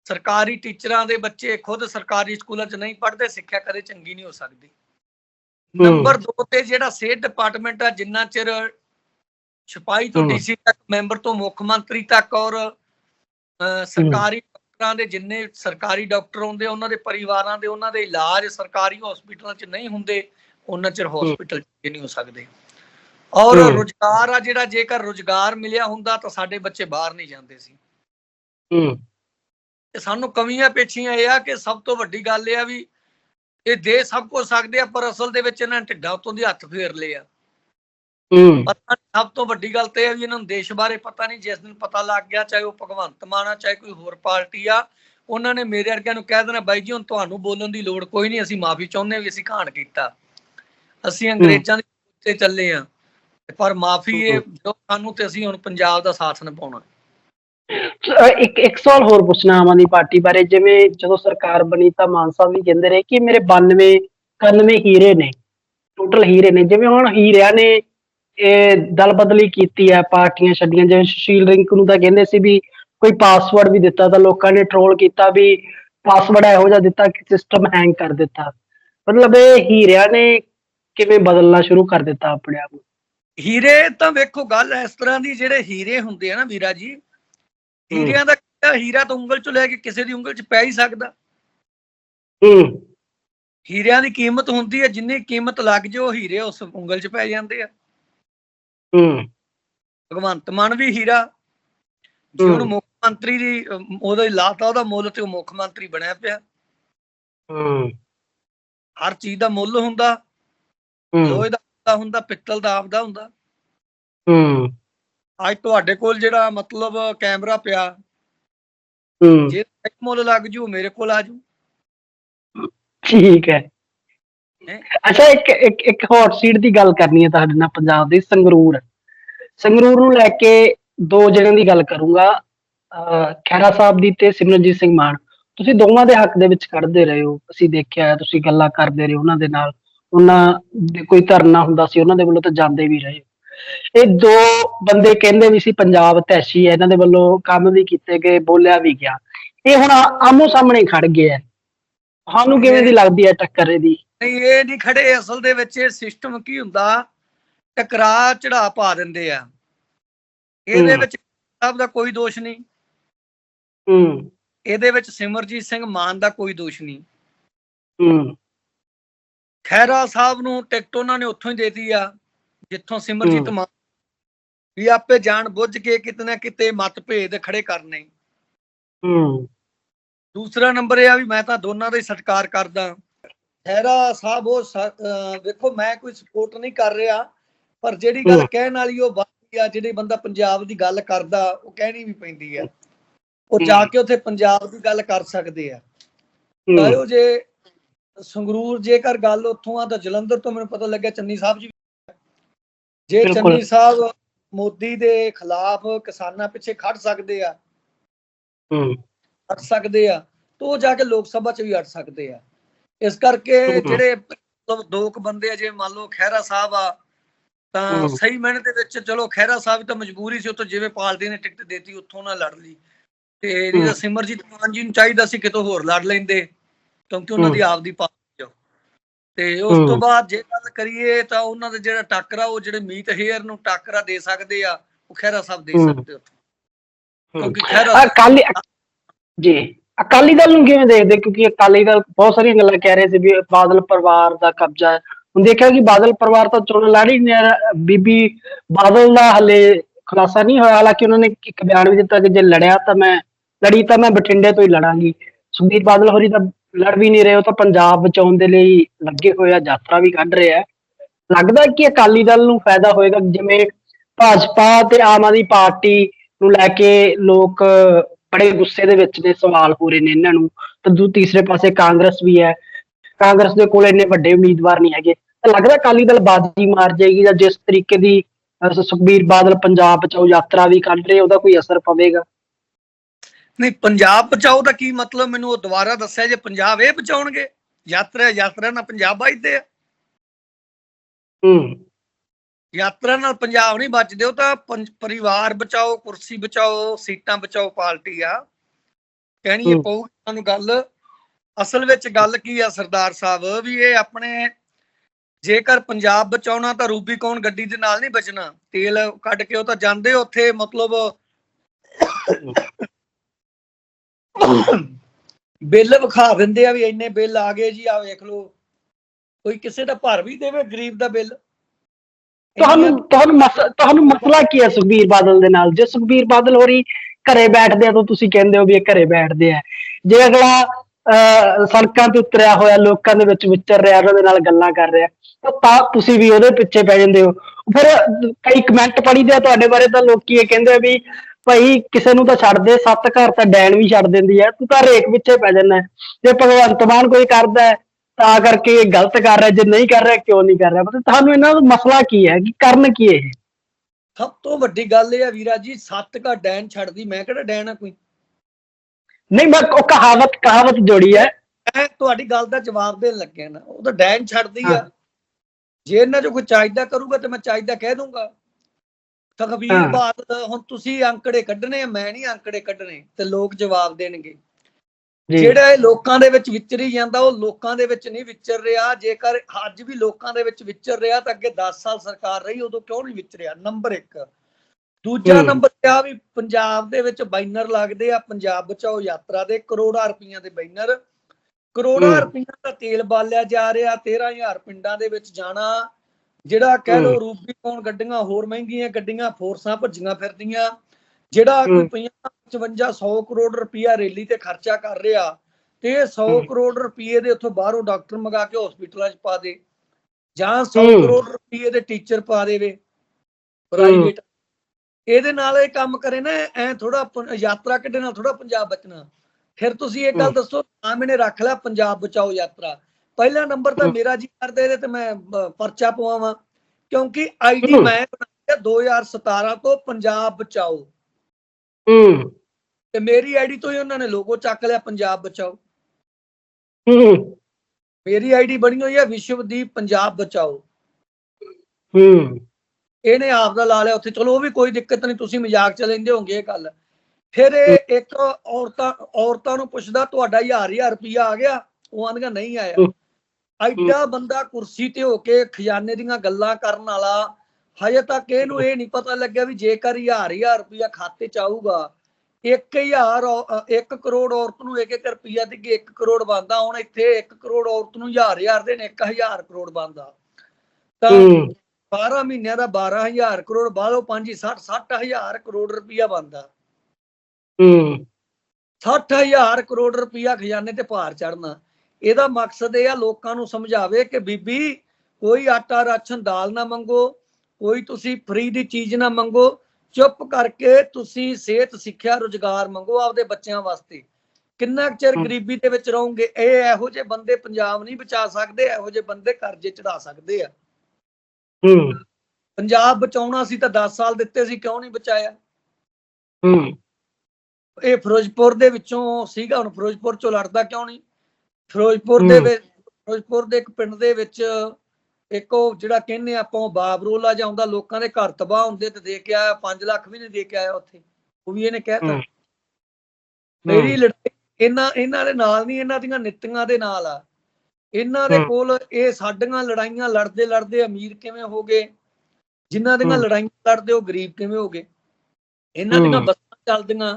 ਸਰਕਾਰੀ ਟੀਚਰਾਂ ਦੇ ਬੱਚੇ ਖੁਦ ਸਰਕਾਰੀ ਸਕੂਲਾਂ 'ਚ ਨਹੀਂ ਪੜ੍ਹਦੇ ਸਿੱਖਿਆ ਕਦੇ ਚੰਗੀ ਨਹੀਂ ਹੋ ਸਕਦੀ। ਨੰਬਰ 2 ਤੇ ਜਿਹੜਾ ਸਿਹਤ ਡਿਪਾਰਟਮੈਂਟ ਆ ਜਿੰਨਾ ਚਿਰ ਸਿਪਾਹੀ ਤੋਂ। ਡੀਸੀ ਤੱਕ ਮੈਂਬਰ ਤੋਂ ਮੁੱਖ ਮੰਤਰੀ ਤੱਕ ਔਰ ਸਰਕਾਰੀ ਡਾਕਟਰਾਂ ਦੇ ਜਿੰਨੇ ਸਰਕਾਰੀ ਡਾਕਟਰ ਹੁੰਦੇ ਉਹਨਾਂ ਦੇ ਪਰਿਵਾਰਾਂ ਦੇ ਉਹਨਾਂ ਦੇ ਇਲਾਜ ਸਰਕਾਰੀ ਹਸਪੀਟਲਾਂ 'ਚ ਨਹੀਂ ਹੁੰਦੇ ਉਹਨਾਂ ਚਿਰ ਹਸਪੀਟਲ 'ਚ ਨਹੀਂ ਹੋ ਸਕਦੇ। ਔਰ। ਰੁਜ਼ਗਾਰ ਆ ਜਿਹੜਾ ਜੇਕਰ ਰੁਜ਼ਗਾਰ ਮਿਲਿਆ ਹੁੰਦਾ ਤਾਂ ਸਾਡੇ ਬੱਚੇ ਬਾਹਰ ਨਹੀਂ ਜਾਂਦੇ ਸੀ। ਹੂੰ। ਤੇ ਸਾਨੂੰ ਕਮੀਆਂ ਪੇਛੀਆਂ ਇਹ ਆ ਕਿ ਸਭ ਤੋਂ ਵੱਡੀ ਗੱਲ ਇਹ ਆ ਵੀ ਇਹ ਦੇ ਸਭ ਕੁਝ ਸਕਦੇ ਆ ਪਰ ਅਸਲ ਦੇ ਵਿੱਚ ਇਹਨਾਂ ਢਿੱਡਾਂ ਉੱਤੋਂ ਦੀ ਹੱਥ ਫੇਰ ਲਏ ਆ। ਹੂੰ ਪਤਾ ਸਭ ਤੋਂ ਵੱਡੀ ਗੱਲ ਤੇ ਇਹ ਆ ਵੀ ਇਹਨਾਂ ਨੂੰ ਦੇਸ਼ ਬਾਰੇ ਪਤਾ ਨਹੀਂ ਜਿਸ ਦਿਨ ਪਤਾ ਲੱਗ ਗਿਆ ਚਾਹੇ ਉਹ ਭਗਵੰਤ ਮਾਨ ਆ ਚਾਹੇ ਕੋਈ ਹੋਰ ਪਾਰਟੀ ਆ ਉਹਨਾਂ ਨੇ ਮੇਰੇ ਵਰਗਿਆਂ ਨੂੰ ਕਹਿ ਦੇਣਾ ਬਾਈ ਜੀ ਹੁਣ ਤੁਹਾਨੂੰ ਬੋਲਣ ਦੀ ਲੋੜ ਕੋਈ ਨਹੀਂ ਅਸੀਂ ਮਾਫੀ ਚਾਹੁੰਦੇ ਹਾਂ ਵੀ ਅਸੀਂ ਘਾਣ ਕੀਤਾ। ਅਸੀਂ ਅੰਗਰੇਜ਼ਾਂ ਦੇ ਉੱਤੇ ਚੱਲੇ ਆ ਪਰ ਮਾਫੀ ਇਹ ਦਿਓ ਸਾਨੂੰ ਤੇ ਅਸੀਂ ਹੁਣ ਪੰਜਾਬ ਦਾ ਸਾਥ ਨਿਭਾਉਣਾ ਇੱਕ ਇੱਕ ਸਵਾਲ ਹੋਰ ਪੁੱਛਣਾ ਆਮ ਆਦਮੀ ਪਾਰਟੀ ਬਾਰੇ। ਜਿਵੇਂ ਜਦੋਂ ਸਰਕਾਰ ਬਣੀ ਤਾਂ ਮਾਨ ਸਾਹਿਬ ਵੀ ਕਹਿੰਦੇ ਰਹੇ ਕਿ ਮੇਰੇ 92 91 ਹੀਰੇ ਨੇ ਟੋਟਲ ਹੀਰੇ ਨੇ। ਜਿਵੇਂ ਹੁਣ ਹੀਰਿਆਂ ਨੇ ਇਹ ਦਲ ਬਦਲੀ ਕੀਤੀ ਹੈ ਪਾਰਟੀਆਂ ਛੱਡੀਆਂ ਜਿਵੇਂ ਸੁਸ਼ੀਲ ਰਿੰਕੂ ਨੂੰ ਤਾਂ ਕਹਿੰਦੇ ਸੀ ਵੀ ਕੋਈ ਪਾਸਵਰਡ ਵੀ ਦਿੱਤਾ ਤਾਂ ਲੋਕਾਂ ਨੇ ਟ੍ਰੋਲ ਕੀਤਾ ਵੀ ਪਾਸਵਰਡ ਇਹੋ ਜਿਹਾ ਦਿੱਤਾ ਕਿ ਸਿਸਟਮ ਹੈਂਗ ਕਰ ਦਿੱਤਾ। ਮਤਲਬ ਇਹ ਹੀਰਿਆਂ ਨੇ ਕਿਵੇਂ ਬਦਲਣਾ ਸ਼ੁਰੂ ਕਰ ਦਿੱਤਾ ਆਪਣੇ ਆਪ ਨੂੰ? ਹੀਰੇ ਤਾਂ ਵੇਖੋ ਗੱਲ ਇਸ ਤਰ੍ਹਾਂ ਦੀ ਜਿਹੜੇ ਹੀਰੇ ਹੁੰਦੇ ਆ ਨਾ ਵੀਰਾ ਜੀ ਹੀਰਿਆਂ ਦਾ ਹੀਰਾ ਤਾਂ ਉਂਗਲ 'ਚ ਲੈ ਕੇ ਕਿਸੇ ਦੀ ਉਂਗਲ 'ਚ ਪੈ ਹੀ ਸਕਦਾ। ਹੂੰ। ਹੀਰਿਆਂ ਦੀ ਕੀਮਤ ਹੁੰਦੀ ਹੈ ਜਿੰਨੀ ਕੀਮਤ ਲੱਗ ਜੇ ਉਹ ਹੀਰੇ ਉਸ ਉਂਗਲ 'ਚ ਪੈ ਜਾਂਦੇ ਆ। ਹੂੰ। ਭਗਵੰਤ ਮਾਨ ਵੀ ਹੀਰਾ ਜੇ ਉਹਨੂੰ ਹੂੰ। ਮੁੱਖ ਮੰਤਰੀ ਦੀ ਉਹਦਾ ਲਾਤਾ ਉਹਦਾ ਮੁੱਲ ਤੇ ਉਹ ਮੁੱਖ ਮੰਤਰੀ ਬਣਿਆ ਪਿਆ। ਹੂੰ। ਹਰ ਚੀਜ਼ ਦਾ ਮੁੱਲ ਹੁੰਦਾ ਲੋਹੇ ਦਾ ਹੁੰਦਾ ਪਿੱਤਲ ਦਾ ਆਪਦਾ ਹੁੰਦਾ। ਹੂੰ। ਅੱਜ ਤੁਹਾਡੇ ਕੋਲ ਜਿਹੜਾ ਮਤਲਬ ਕੈਮਰਾ ਪਿਆ ਹੂੰ। ਜੇ ਇੱਕ ਮੁੱਲ ਲੱਗ ਜੂ ਮੇਰੇ ਕੋਲ ਆ ਜੂ। ਠੀਕ ਹੈਂ? ਅੱਛਾ ਇੱਕ ਇੱਕ ਇੱਕ ਹੌਟ ਸੀਟ ਦੀ ਗੱਲ ਕਰਨੀ ਹੈ ਤੁਹਾਡੇ ਨਾਲ ਪੰਜਾਬ ਦੇ ਸੰਗਰੂਰ। ਸੰਗਰੂਰ ਨੂੰ ਲੈ ਕੇ ਦੋ ਜਣਿਆਂ ਦੀ ਗੱਲ ਕਰੂੰਗਾ ਅਹ ਖਹਿਰਾ ਸਾਹਿਬ ਦੀ ਤੇ ਸਿਮਰਨਜੀਤ ਸਿੰਘ ਮਾਨ। ਤੁਸੀਂ ਦੋਵਾਂ ਦੇ ਹੱਕ ਦੇ ਵਿੱਚ ਖੜਦੇ ਰਹੇ ਹੋ। ਅਸੀਂ ਦੇਖਿਆ ਹੈ, ਤੁਸੀਂ ਗੱਲਾਂ ਕਰਦੇ ਰਹੇ ਹੋ ਉਹਨਾਂ ਦੇ ਨਾਲ। ਉਹਨਾਂ ਦੇ ਕੋਈ ਧਰਨਾ ਹੁੰਦਾ ਸੀ ਉਹਨਾਂ ਦੇ ਵੱਲੋਂ ਤਾਂ ਜਾਂਦੇ ਵੀ ਰਹੇ। ਇਹ ਦੋ ਬੰਦੇ ਕਹਿੰਦੇ ਵੀ ਸੀ ਪੰਜਾਬ ਤੈਸ਼ੀ ਹੈ ਇਹਨਾਂ ਦੇ ਵੱਲੋਂ ਕੰਮ ਵੀ ਕੀਤੇ ਗਏ ਬੋਲਿਆ ਵੀ ਗਿਆ। ਇਹ ਹੁਣ ਆਮੋ ਸਾਹਮਣੇ ਖੜ ਗਏ ਹੈ। ਤੁਹਾਨੂੰ ਕਿਵੇਂ ਦੀ ਲੱਗਦੀ ਹੈ ਟੱਕਰ ਇਹਦੀ? ਨਹੀਂ ਇਹ ਨਹੀਂ ਖੜੇ ਅਸਲ ਦੇ ਵਿੱਚ ਇਹ ਸਿਸਟਮ ਕੀ ਹੁੰਦਾ? ਟਕਰਾ ਚੜਾ ਪਾ ਦਿੰਦੇ ਆ। ਇਹਦੇ। ਵਿੱਚ ਸਾਹਿਬ ਦਾ ਕੋਈ ਦੋਸ਼ ਨਹੀਂ। ਹੂੰ। ਇਹਦੇ ਵਿੱਚ ਸਿਮਰਜੀਤ ਸਿੰਘ ਮਾਨ ਦਾ ਕੋਈ ਦੋਸ਼ ਨਹੀਂ। ਹੂੰ। ਖੈਰਾ ਸਾਹਿਬ ਨੂੰ ਟਿਕਟ ਉਹਨਾਂ ਨੇ ਉੱਥੋਂ ਹੀ ਦੇਤੀ ਆ ਜਿੱਥੋਂ ਸਿਮਰਜੀਤ। ਮਾਨ ਵੀ ਆਪੇ ਜਾਣ ਬੁੱਝ ਕੇ ਕਿਤੇ ਨਾ ਕਿਤੇ ਮਤਭੇਦ ਖੜੇ ਕਰਨੇ। ਹੂੰ। ਦੂਸਰਾ ਨੰਬਰ ਇਹ ਆ ਵੀ ਮੈਂ ਤਾਂ ਦੋਨਾਂ ਦਾ ਹੀ ਸਤਿਕਾਰ ਕਰਦਾ। ਖੈਰਾ ਸਾਹਿਬ ਉਹ ਵੇਖੋ ਮੈਂ ਕੋਈ ਸਪੋਰਟ ਨਹੀਂ ਕਰ ਰਿਹਾ ਪਰ ਜਿਹੜੀ ਗੱਲ। ਕਹਿਣ ਵਾਲੀ ਉਹ ਬਾਕੀ ਆ ਜਿਹੜੇ ਬੰਦਾ ਪੰਜਾਬ ਦੀ ਗੱਲ ਕਰਦਾ ਉਹ ਕਹਿਣੀ ਵੀ ਪੈਂਦੀ ਆ ਉਹ। ਜਾ ਕੇ ਉੱਥੇ ਪੰਜਾਬ ਦੀ ਗੱਲ ਕਰ ਸਕਦੇ ਆ ਆਇਓ ਜੇ ਸੰਗਰੂਰ ਜੇਕਰ ਗੱਲ ਉੱਥੋਂ ਆ ਤਾਂ ਜਲੰਧਰ ਤੋਂ ਮੈਨੂੰ ਪਤਾ ਲੱਗਿਆ ਚੰਨੀ ਸਾਹਿਬ ਜੀ ਜੇ। ਚੰਨੀ ਸਾਹਿਬ ਮੋਦੀ ਦੇ ਖਿਲਾਫ ਕਿਸਾਨਾਂ ਪਿੱਛੇ ਖੜ ਸਕਦੇ ਆ ਹੂੰ ਅੜ ਸਕਦੇ ਆ ਤਾਂ ਉਹ ਜਾ ਕੇ ਲੋਕ ਸਭਾ 'ਚ ਵੀ ਅੜ ਸਕਦੇ ਆ ਇਸ ਕਰਕੇ। ਜਿਹੜੇ ਮਤਲਬ ਦੋ ਕੁ ਬੰਦੇ ਆ ਜੇ ਮੰਨ ਲਓ ਖਹਿਰਾ ਸਾਹਿਬ ਆ ਤਾਂ। ਸਹੀ ਮਿਹਨਤ ਦੇ ਵਿੱਚ ਚਲੋ ਖਹਿਰਾ ਸਾਹਿਬ ਤਾਂ ਮਜਬੂਰੀ ਸੀ ਉੱਥੋਂ ਜਿਵੇਂ ਪਾਰਟੀ ਨੇ ਟਿਕਟ ਦੇਤੀ ਉੱਥੋਂ ਨਾ ਲੜ ਲਈ ਤੇ ਹਮ। ਸਿਮਰਜੀਤ ਮਾਨ ਜੀ ਨੂੰ ਚਾਹੀਦਾ ਸੀ ਕਿਤੋਂ ਹੋਰ ਲੜ ਲੈਂਦੇ ਕਿਉਂਕਿ ਉਹਨਾਂ ਦੀ ਆਪਦੀ ਪਾਰਟੀ ਆ ਤੇ ਉਸ ਤੋਂ। ਬਾਅਦ ਜੇ ਗੱਲ ਕਰੀਏ ਤਾਂ ਉਹਨਾਂ ਦਾ ਜਿਹੜਾ ਟੱਕਰਾ ਉਹ ਜਿਹੜੇ ਮੀਤ ਹੇਅਰ ਨੂੰ ਟੱਕਰਾ ਦੇ ਸਕਦੇ ਆ ਉਹ ਖਹਿਰਾ ਸਾਹਿਬ ਦੇ। ਸਕਦੇ ਉੱਥੋਂ ਕਿਉਂਕਿ ਖਹਿਰਾ ਜੀ ਅਕਾਲੀ ਦਲ ਨੂੰ ਕਿਵੇਂ ਦੇਖਦੇ? ਕਿਉਂਕਿ ਅਕਾਲੀ ਦਲ ਬਹੁਤ ਸਾਰੀਆਂ ਗੱਲਾਂ ਕਹਿ ਰਹੇ ਸੀ ਵੀ ਬਾਦਲ ਪਰਿਵਾਰ ਦਾ ਕਬਜ਼ਾ ਹੈ। ਹੁਣ ਦੇਖਿਆ ਕਿ ਬਾਦਲ ਪਰਿਵਾਰ ਤਾਂ ਚੋਣ ਲੜ ਹੀ ਨਹੀਂ ਬੀਬੀ ਬਾਦਲ ਦਾ ਹਲੇ ਖੁਲਾਸਾ ਨਹੀਂ ਹੋਇਆ। ਹਾਲਾਂਕਿ ਉਹਨਾਂ ਨੇ ਇੱਕ ਬਿਆਨ ਵੀ ਦਿੱਤਾ ਕਿ ਜੇ ਲੜਿਆ ਤਾਂ ਮੈਂ, ਲੜੀ ਤਾਂ ਮੈਂ ਬਠਿੰਡੇ ਤੋਂ ਹੀ ਲੜਾਂਗੀ। ਸੁਖਬੀਰ ਬਾਦਲ ਹੋਰੀ ਤਾਂ ਲੜ ਵੀ ਨਹੀਂ ਰਹੇ। ਉਹ ਤਾਂ ਪੰਜਾਬ ਬਚਾਉਣ ਦੇ ਲਈ ਲੱਗੇ ਹੋਏ ਆ, ਯਾਤਰਾ ਵੀ ਕੱਢ ਰਿਹਾ ਆ। ਲੱਗਦਾ ਕਿ ਅਕਾਲੀ ਦਲ ਨੂੰ ਫਾਇਦਾ ਹੋਏਗਾ ਜਿਵੇਂ ਭਾਜਪਾ ਤੇ ਆਮ ਆਦਮੀ ਪਾਰਟੀ ਨੂੰ ਲੈ ਕੇ ਲੋਕ ਬੜੇ ਗੁੱਸੇ ਦੇ ਵਿੱਚ ਨੇ ਸਵਾਲ ਹੋ ਰਹੇ ਨੇ ਇਹਨਾਂ ਨੂੰ। ਤੇ ਦੂ ਤੀਸਰੇ ਪਾਸੇ ਕਾਂਗਰਸ ਵੀ ਹੈ। ਕਾਂਗਰਸ ਦੇ ਕੋਲ ਇੰਨੇ ਵੱਡੇ ਉਮੀਦਵਾਰ ਨਹੀਂ ਹੈਗੇ। ਤਾਂ ਲੱਗਦਾ ਅਕਾਲੀ ਦਲ ਬਾਜੀ ਮਾਰ ਜਾਏਗੀ ਜਾਂ ਜਿਸ ਤਰੀਕੇ ਦੀ ਸੁਖਬੀਰ ਬਾਦਲ ਪੰਜਾਬ ਬਚਾਓ ਯਾਤਰਾ ਵੀ ਕੱਢ ਰਹੇ ਉਹਦਾ ਕੋਈ ਅਸਰ ਪਵੇਗਾ? ਨਹੀਂ ਪੰਜਾਬ ਬਚਾਓ ਦਾ ਕੀ ਮਤਲਬ? ਮੈਨੂੰ ਉਹ ਦੁਬਾਰਾ ਦੱਸਿਆ ਜੇ ਪੰਜਾਬ ਇਹ ਬਚਾਉਣਗੇ। ਯਾਤਰਾ ਯਾਤਰਾ ਨਾਲ ਪੰਜਾਬ ਵੱਜਦੇ ਆ। ਹੂੰ। ਯਾਤਰਾ ਨਾਲ ਪੰਜਾਬ ਨਹੀਂ ਬਚਦੇ ਉਹ ਤਾਂ ਪਰਿਵਾਰ ਬਚਾਓ ਕੁਰਸੀ ਬਚਾਓ ਸੀਟਾਂ ਬਚਾਓ ਪਾਰਟੀ ਆ। ਕਹਿਣੀ ਇਹ ਹੂੰ। ਪਊ ਤੁਹਾਨੂੰ ਗੱਲ। ਅਸਲ ਵਿੱਚ ਗੱਲ ਕੀ ਆ ਸਰਦਾਰ ਸਾਹਿਬ? ਵੀ ਇਹ ਆਪਣੇ ਜੇਕਰ ਪੰਜਾਬ ਬਚਾਉਣਾ ਤਾਂ ਰੂਬੀ ਕੌਣ ਗੱਡੀ ਦੇ ਨਾਲ ਨਹੀਂ ਬਚਣਾ? ਤੇਲ ਕੱਢ ਕੇ ਉਹ ਤਾਂ ਜਾਂਦੇ ਉੱਥੇ ਮਤਲਬ ਬਿੱਲ ਵਿਖਾ ਦਿੰਦੇ ਆ ਵੀ ਇੰਨੇ ਬਿੱਲ ਆ ਗਏ ਜੀ ਆ ਵੇਖ ਲਓ। ਕੋਈ ਕਿਸੇ ਦਾ ਭਰ ਵੀ ਦੇਵੇ ਗਰੀਬ ਦਾ ਬਿੱਲ। ਤੁਹਾਨੂੰ ਤੁਹਾਨੂੰ ਮਸ- ਤੁਹਾਨੂੰ ਮਸਲਾ ਕੀ ਹੈ ਸੁਖਬੀਰ ਬਾਦਲ ਦੇ ਨਾਲ? ਜੇ ਸੁਖਬੀਰ ਬਾਦਲ ਹੋਰੀ ਘਰੇ ਬੈਠਦੇ ਆ ਤਾਂ ਤੁਸੀਂ ਕਹਿੰਦੇ ਹੋ ਵੀ ਇਹ ਘਰੇ ਬੈਠਦੇ ਆ। ਜੇ ਅਗਲਾ ਸੜਕਾਂ ਤੇ ਉਤਰਿਆ ਹੋਇਆ ਲੋਕਾਂ ਦੇ ਵਿੱਚ ਵਿਚਰ ਰਿਹਾ ਉਹਨਾਂ ਦੇ ਨਾਲ ਗੱਲਾਂ ਕਰ ਰਿਹਾ ਤਾਂ ਤਾਂ ਤੁਸੀਂ ਵੀ ਉਹਦੇ ਪਿੱਛੇ ਪੈ ਜਾਂਦੇ ਹੋ। ਫਿਰ ਕਈ ਕਮੈਂਟ ਪੜੀਦੇ ਆ ਤੁਹਾਡੇ ਬਾਰੇ ਤਾਂ ਲੋਕੀ ਇਹ ਕਹਿੰਦੇ ਆ ਵੀ ਭਾਈ ਕਿਸੇ ਨੂੰ ਤਾਂ ਛੱਡ ਦੇ ਸੱਤ ਘਰ ਤਾਂ ਡੈਣ ਵੀ ਛੱਡ ਦਿੰਦੀ ਹੈ ਤੂੰ ਤਾਂ ਰੇਕ ਪਿੱਛੇ ਪੈ ਜਾਂਦਾ। ਜੇ ਭਗਵੰਤ ਮਾਨ ਕੋਈ ਕਰਦਾ ਤਾਂ ਕਰਕੇ ਇਹ ਗਲਤ ਕਰ ਰਿਹਾ ਜੇ ਨਹੀਂ ਕਰ ਰਿਹਾ ਕਿਉਂ ਨਹੀਂ ਕਰ ਰਿਹਾ? ਮਤਲਬ ਤੁਹਾਨੂੰ ਇਹਨਾਂ ਦਾ ਮਸਲਾ ਕੀ ਹੈ? ਕਿ ਕਰਨ ਕੀ ਇਹ? ਸਭ ਤੋਂ ਵੱਡੀ ਗੱਲ ਇਹ ਆ ਵੀਰਾ ਜੀ ਸੱਤ ਕਾ ਡੈਨ ਛੱਡਦੀ ਮੈਂ ਕਿਹੜਾ ਡੈਨ ਆ ਕੋਈ? ਨਹੀਂ ਮੈਂ ਉਹ ਕਹਾਵਤ ਕਹਾਵਤ ਜੋੜੀ ਹੈ। ਮੈਂ ਤੁਹਾਡੀ ਗੱਲ ਦਾ ਜਵਾਬ ਦੇਣ ਲੱਗਿਆ ਨਾ। ਉਹ ਤਾਂ ਡੈਨ ਛੱਡਦੀ ਆ। ਜੇ ਇਹਨਾਂ ਚੋਂ ਕੋਈ ਚਾਹੀਦਾ ਕਰੂਗਾ ਤੇ ਮੈਂ ਚਾਹੀਦਾ ਕਹਿ ਦੂੰਗਾ। ਤਕਬੀਰ। ਬਾਦਲ ਹੁਣ ਤੁਸੀਂ ਅੰਕੜੇ ਕੱਢਣੇ ਆ ਮੈਂ ਨਹੀਂ ਅੰਕੜੇ ਕੱਢਣੇ ਤੇ ਲੋਕ ਜਵਾਬ ਦੇਣਗੇ। ਜਿਹੜਾ ਇਹ ਲੋਕਾਂ ਦੇ ਵਿੱਚ ਵਿਚਰੀ ਜਾਂਦਾ ਉਹ ਲੋਕਾਂ ਦੇ ਵਿੱਚ ਨਹੀਂ ਵਿਚਰ ਰਿਹਾ। ਜੇਕਰ ਅੱਜ ਵੀ ਲੋਕਾਂ ਦੇ ਵਿੱਚ ਵਿਚਰ ਰਿਹਾ ਤਾਂ ਅੱਗੇ 10 ਸਾਲ ਸਰਕਾਰ ਰਹੀ ਉਦੋਂ ਕਿਉਂ ਨਹੀਂ ਵਿਚਰਿਆ ਨੰਬਰ 1 ਦੂਜਾ। ਨੰਬਰ ਤੇ ਆ ਵੀ ਪੰਜਾਬ ਦੇ ਵਿੱਚ ਬੈਨਰ ਲੱਗਦੇ ਆ। ਪੰਜਾਬ ਬਚਾਓ ਯਾਤਰਾ ਦੇ ਕਰੋੜਾਂ ਰੁਪਈਆਂ ਦੇ ਬੈਨਰ ਕਰੋੜਾਂ। ਰੁਪਈਆਂ ਦਾ ਤੇਲ ਬਾਲਿਆ ਜਾ ਰਿਹਾ। 13000 ਪਿੰਡਾਂ ਦੇ ਵਿੱਚ ਜਾਣਾ। ਜਿਹੜਾ ਕਹਿ ਲੋ। ਰੂਬੀ ਕੌਣ ਗੱਡੀਆਂ ਹੋਰ ਮਹਿੰਗੀਆਂ ਗੱਡੀਆਂ ਫੋਰਸਾਂ ਭੱਜੀਆਂ ਫਿਰਦੀਆਂ। ਜਿਹੜਾ ਕੋਈ ਹੂੰ। 55 100 ਕਰੋੜ ਰੁਪਈਆ ਰੈਲੀ ਤੇ ਖਰਚਾ ਕਰ ਰਿਹਾ ਤੇ 100 ਹੂੰ। ਕਰੋੜ ਰੁਪਈਏ ਦੇ ਉੱਥੋਂ ਬਾਹਰੋਂ ਡਾਕਟਰ ਮੰਗਾ ਕੇ ਹਸਪੀਟਲਾਂ 'ਚ ਪਾ ਦੇ ਜਾਂ 100 ਹੂੰ। ਕਰੋੜ ਰੁਪਈਏ ਦੇ ਟੀਚਰ ਪਾ ਦੇਵੇ ਪ੍ਰਾਈਵੇਟ ਇਹਦੇ ਨਾਲ ਇਹ ਕੰਮ ਕਰੇ ਨਾ ਐ ਥੋੜਾ ਯਾਤਰਾ ਕਿੱਡੇ ਨਾਲ ਥੋੜਾ ਪੰਜਾਬ ਬਚਣਾ ਫਿਰ ਤੁਸੀਂ ਇਹ ਗੱਲ। ਦੱਸੋ ਆ ਮੈਨੇ ਰੱਖ ਲਿਆ ਪੰਜਾਬ ਬਚਾਓ ਯਾਤਰਾ ਪਹਿਲਾ ਨੰਬਰ ਤਾਂ। ਮੇਰਾ ਜੀ ਕਰਦਾ ਇਹਦੇ ਤੇ ਮੈਂ ਪਰਚਾ ਪਵਾਵਾਂ ਕਿਉਂਕਿ ਆਈਡੀ। ਮੈਂ ਬਣਾਈ ਆ 2017 ਤੋਂ ਪੰਜਾਬ ਬਚਾਓ ਹੂੰ। ਤੇ ਮੇਰੀ ਆਈਡੀ ਤੋਂ ਹੀ ਉਹਨਾਂ ਨੇ ਲੋਗੋ ਚੱਕ ਲਿਆ ਪੰਜਾਬ ਬਚਾਓ। ਹੂੰ। ਮੇਰੀ ਆਈਡੀ ਬਣੀ ਹੋਈ ਹੈ ਵਿਸ਼ਵਦੀਪ ਪੰਜਾਬ ਬਚਾਓ। ਹੂੰ। ਇਹਨੇ ਆਪ ਦਾ ਲਾ ਲਿਆ ਉੱਥੇ। ਚਲੋ ਉਹ ਵੀ ਕੋਈ ਦਿੱਕਤ ਨਹੀਂ ਤੁਸੀਂ ਮਜ਼ਾਕ ਚ ਲੈਂਦੇ ਹੋਗੇ ਇਹ ਗੱਲ। ਫਿਰ ਇਹ ਇੱਕ ਔਰਤਾਂ ਔਰਤਾਂ ਨੂੰ ਪੁੱਛਦਾ ਤੁਹਾਡਾ ਹਜ਼ਾਰ ਹਜ਼ਾਰ ਰੁਪਈਆ ਆ ਗਿਆ। ਉਹ ਆਂਦੀਆਂ ਨਹੀਂ ਆਇਆ। ਐਡਾ ਬੰਦਾ ਕੁਰਸੀ ਤੇ ਹੋ ਕੇ ਖਜ਼ਾਨੇ ਦੀਆਂ ਗੱਲਾਂ ਕਰਨ ਵਾਲਾ ਹਜੇ ਤੱਕ ਇਹਨੂੰ ਇਹ ਨਹੀਂ ਪਤਾ ਲੱਗਿਆ ਵੀ ਜੇਕਰ ਹਜ਼ਾਰ ਹਜ਼ਾਰ ਰੁਪਈਆ ਖਾਤੇ ਚ ਆਊਗਾ 1000 1 ਕਰੋੜ ਔਰਤ ਨੂੰ 1 1 ਰੁਪਈਆ ਦੇ 1 ਕਰੋੜ ਬੰਦਾ ਹੁਣ ਇੱਥੇ 1 ਕਰੋੜ ਔਰਤ ਨੂੰ ਹਜ਼ਾਰ ਹਜ਼ਾਰ ਦੇ ਨੇ 1000 ਕਰੋੜ ਬੰਦਾ ਤਾਂ ਹੂੰ। 12 ਮਹੀਨਿਆਂ ਦਾ 12000 ਕਰੋੜ ਬਾਹਰੋਂ 5 60 60000 ਕਰੋੜ ਰੁਪਈਆ ਬਣਦਾ। ਹੂੰ। 60000 ਕਰੋੜ ਰੁਪਈਆ ਖਜ਼ਾਨੇ ਤੇ ਭਾਰ ਚੜਨਾ ਇਹਦਾ ਮਕਸਦ ਇਹ ਆ ਲੋਕਾਂ ਨੂੰ ਸਮਝਾਵੇ ਕਿ ਬੀਬੀ ਕੋਈ ਆਟਾ ਰਾਸ਼ਨ ਦਾਲ ਨਾ ਮੰਗੋ ਕੋਈ ਤੁਸੀਂ ਫ੍ਰੀ ਦੀ ਚੀਜ਼ ਨਾ ਮੰਗੋ ਚੁੱਪ ਕਰਕੇ ਤੁਸੀਂ ਸਿਹਤ ਸਿੱਖਿਆ ਰੁਜ਼ਗਾਰ ਮੰਗੋ ਆਪਦੇ ਬੱਚਿਆਂ ਵਾਸਤੇ। ਕਿੰਨਾ ਕੁ ਚਿਰ। ਗਰੀਬੀ ਦੇ ਵਿੱਚ ਰਹੋਗੇ ਇਹ ਇਹੋ ਜਿਹੇ ਬੰਦੇ ਪੰਜਾਬ ਨਹੀਂ ਬਚਾ ਸਕਦੇ ਇਹੋ ਜਿਹੇ ਬੰਦੇ ਕਰਜ਼ੇ ਚੜਾ ਸਕਦੇ ਆ। ਹੂੰ ਪੰਜਾਬ ਬਚਾਉਣਾ ਸੀ ਤਾਂ 10 ਸਾਲ ਦਿੱਤੇ ਸੀ ਕਿਉਂ ਨਹੀਂ ਬਚਾਇਆ? ਹੂੰ ਇਹ ਫਿਰੋਜ਼ਪੁਰ ਦੇ ਵਿੱਚੋਂ ਸੀਗਾ ਹੁਣ ਫਿਰੋਜ਼ਪੁਰ ਚੋਂ ਲੜਦਾ ਕਿਉਂ ਨਹੀਂ? ਫਿਰੋਜ਼ਪੁਰ ਦੇ। ਵਿੱਚ ਫਿਰੋਜ਼ਪੁਰ ਦੇ ਇੱਕ ਪਿੰਡ ਦੇ ਵਿੱਚ ਇੱਕ ਉਹ ਜਿਹੜਾ ਕਹਿੰਦੇ ਆਪਾਂ ਬਾਬਰੋਲਾ ਜਾਂਦਾ ਲੋਕਾਂ ਦੇ ਘਰ ਤਬਾਹ ਹੁੰਦੇ ਤੇ ਦੇ ਕੇ ਆਇਆ 5 ਲੱਖ ਵੀ ਨਹੀਂ ਦੇ ਕੇ ਆਇਆ ਉੱਥੇ ਉਹ ਵੀ ਇਹਨੇ ਕਹਿਤਾ। ਮੇਰੀ ਲੜਾਈ ਇਹਨਾਂ ਇਹਨਾਂ ਦੇ ਨਾਲ ਨਹੀਂ ਇਹਨਾਂ ਦੀਆਂ ਨੀਤੀਆਂ ਦੇ ਨਾਲ ਆ ਇਹਨਾਂ ਦੇ। ਕੋਲ ਇਹ ਸਾਡੀਆਂ ਲੜਾਈਆਂ ਲੜਦੇ ਲੜਦੇ ਅਮੀਰ ਕਿਵੇਂ ਹੋ ਗਏ ਜਿਨ੍ਹਾਂ ਦੀਆਂ। ਲੜਾਈਆਂ ਲੜਦੇ ਉਹ ਗਰੀਬ ਕਿਵੇਂ ਹੋ ਗਏ ਇਹਨਾਂ ਦੀਆਂ। ਬੱਸਾਂ ਚੱਲਦੀਆਂ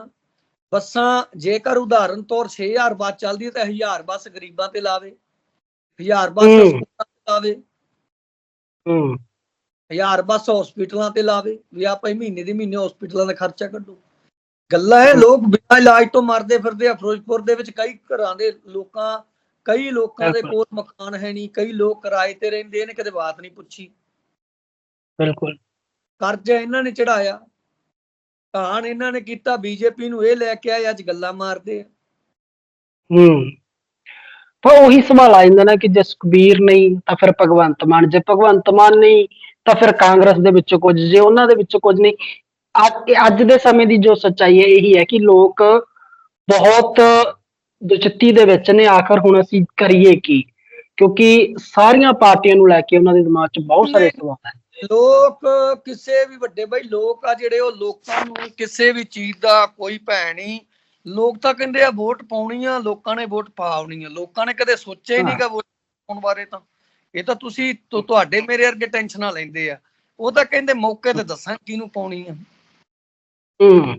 ਬੱਸਾਂ ਜੇਕਰ ਉਦਾਹਰਨ ਤੌਰ 6000 ਬੱਸ ਚੱਲਦੀ ਹੈ ਤਾਂ 1000 ਬੱਸ ਗਰੀਬਾਂ ਤੇ ਲਾਵੇ 1000 ਬੱਸ। ਸਕੂਲਾਂ ਤੇ ਲਾਵੇ ਹੂੰ। 1000 ਬੱਸ ਹਸਪੀਟਲਾਂ ਤੇ ਲਾਵੇ ਵੀ ਆਪਾਂ ਹੀ ਮਹੀਨੇ ਦੇ ਮਹੀਨੇ ਹਸਪੀਟਲਾਂ ਦਾ ਖਰਚਾ ਕੱਢੋ। ਗੱਲਾਂ ਹੈ ਲੋਕ ਬਿਨਾਂ ਇਲਾਜ ਤੋਂ ਮਰਦੇ ਫਿਰਦੇ ਆ ਫਿਰੋਜ਼ਪੁਰ ਦੇ ਵਿੱਚ ਕਈ ਘਰਾਂ ਦੇ ਲੋਕਾਂ ਕਈ ਲੋਕਾਂ ਦੇ। ਕੋਲ ਮਕਾਨ ਹੈ ਨਹੀਂ ਕਈ ਲੋਕ ਕਿਰਾਏ ਤੇ ਰਹਿੰਦੇ ਨੇ ਕਦੇ ਬਾਤ ਨਹੀਂ ਪੁੱਛੀ। ਬਿਲਕੁਲ। ਕਰਜ਼ਾ ਇਹਨਾਂ ਨੇ ਚੜਾਇਆ ਕਾਨ ਇਹਨਾਂ ਨੇ ਕੀਤਾ ਬੀਜੇਪੀ ਨੂੰ ਇਹ ਲੈ ਕੇ ਆਏ ਅੱਜ ਗੱਲਾਂ ਮਾਰਦੇ ਆ। ਹੂੰ। ਪਰ ਉਹੀ ਸਵਾਲ ਆ ਜਾਂਦਾ ਨਾ ਕਿ ਜੇ ਸੁਖਬੀਰ ਨਹੀਂ ਤਾਂ ਫਿਰ ਭਗਵੰਤ ਮਾਨ ਜੇ ਭਗਵੰਤ ਮਾਨ ਨਹੀਂ ਤਾਂ ਫਿਰ ਕਾਂਗਰਸ ਦੇ ਵਿੱਚੋਂ ਕੁਝ ਜੇ ਉਹਨਾਂ ਦੇ ਵਿੱਚੋਂ ਕੁਝ ਨਹੀਂ। ਅੱਜ ਦੇ ਸਮੇਂ ਦੀ ਜੋ ਸੱਚਾਈ ਹੈ ਇਹੀ ਹੈ ਕਿ ਲੋਕ ਬਹੁਤ ਦੁਚਿੱਤੀ ਦੇ ਵਿੱਚ ਨੇ। ਆਖਰ ਹੁਣ ਅਸੀਂ ਕਰੀਏ ਕੀ? ਕਿਉਂਕਿ ਸਾਰੀਆਂ ਪਾਰਟੀਆਂ ਨੂੰ ਲੈ ਕੇ ਉਹਨਾਂ ਦੇ ਦਿਮਾਗ 'ਚ ਬਹੁਤ ਸਾਰੇ ਸਵਾਲ ਹੈ ਲੋਕ ਕਿਸੇ ਵੀ ਵੱਡੇ ਬਈ ਲੋਕ ਆ ਜਿਹੜੇ ਉਹ ਲੋਕਾਂ ਨੂੰ ਕਿਸੇ ਵੀ ਚੀਜ਼ ਦਾ ਕੋਈ ਭੈ ਨਹੀਂ ਲੋਕ ਤਾਂ ਕਹਿੰਦੇ ਆ ਵੋਟ ਪਾਉਣੀ ਆ ਲੋਕਾਂ ਨੇ ਵੋਟ ਪਾਉਣੀ ਆ। ਲੋਕਾਂ ਨੇ ਕਦੇ ਸੋਚਿਆ ਹੀ। ਨਹੀਂਗਾ ਵੋਟ ਪਾਉਣ ਬਾਰੇ ਤਾਂ। ਇਹ ਤਾਂ ਤੁਸੀਂ ਤੁਹਾਡੇ ਮੇਰੇ ਵਰਗੇ ਟੈਨਸ਼ਨਾਂ ਲੈਂਦੇ ਆ। ਉਹ ਤਾਂ ਕਹਿੰਦੇ ਮੌਕੇ ਤੇ ਦੱਸਾਂ ਕਿਹਨੂੰ ਪਾਉਣੀ ਆ। ਹੂੰ।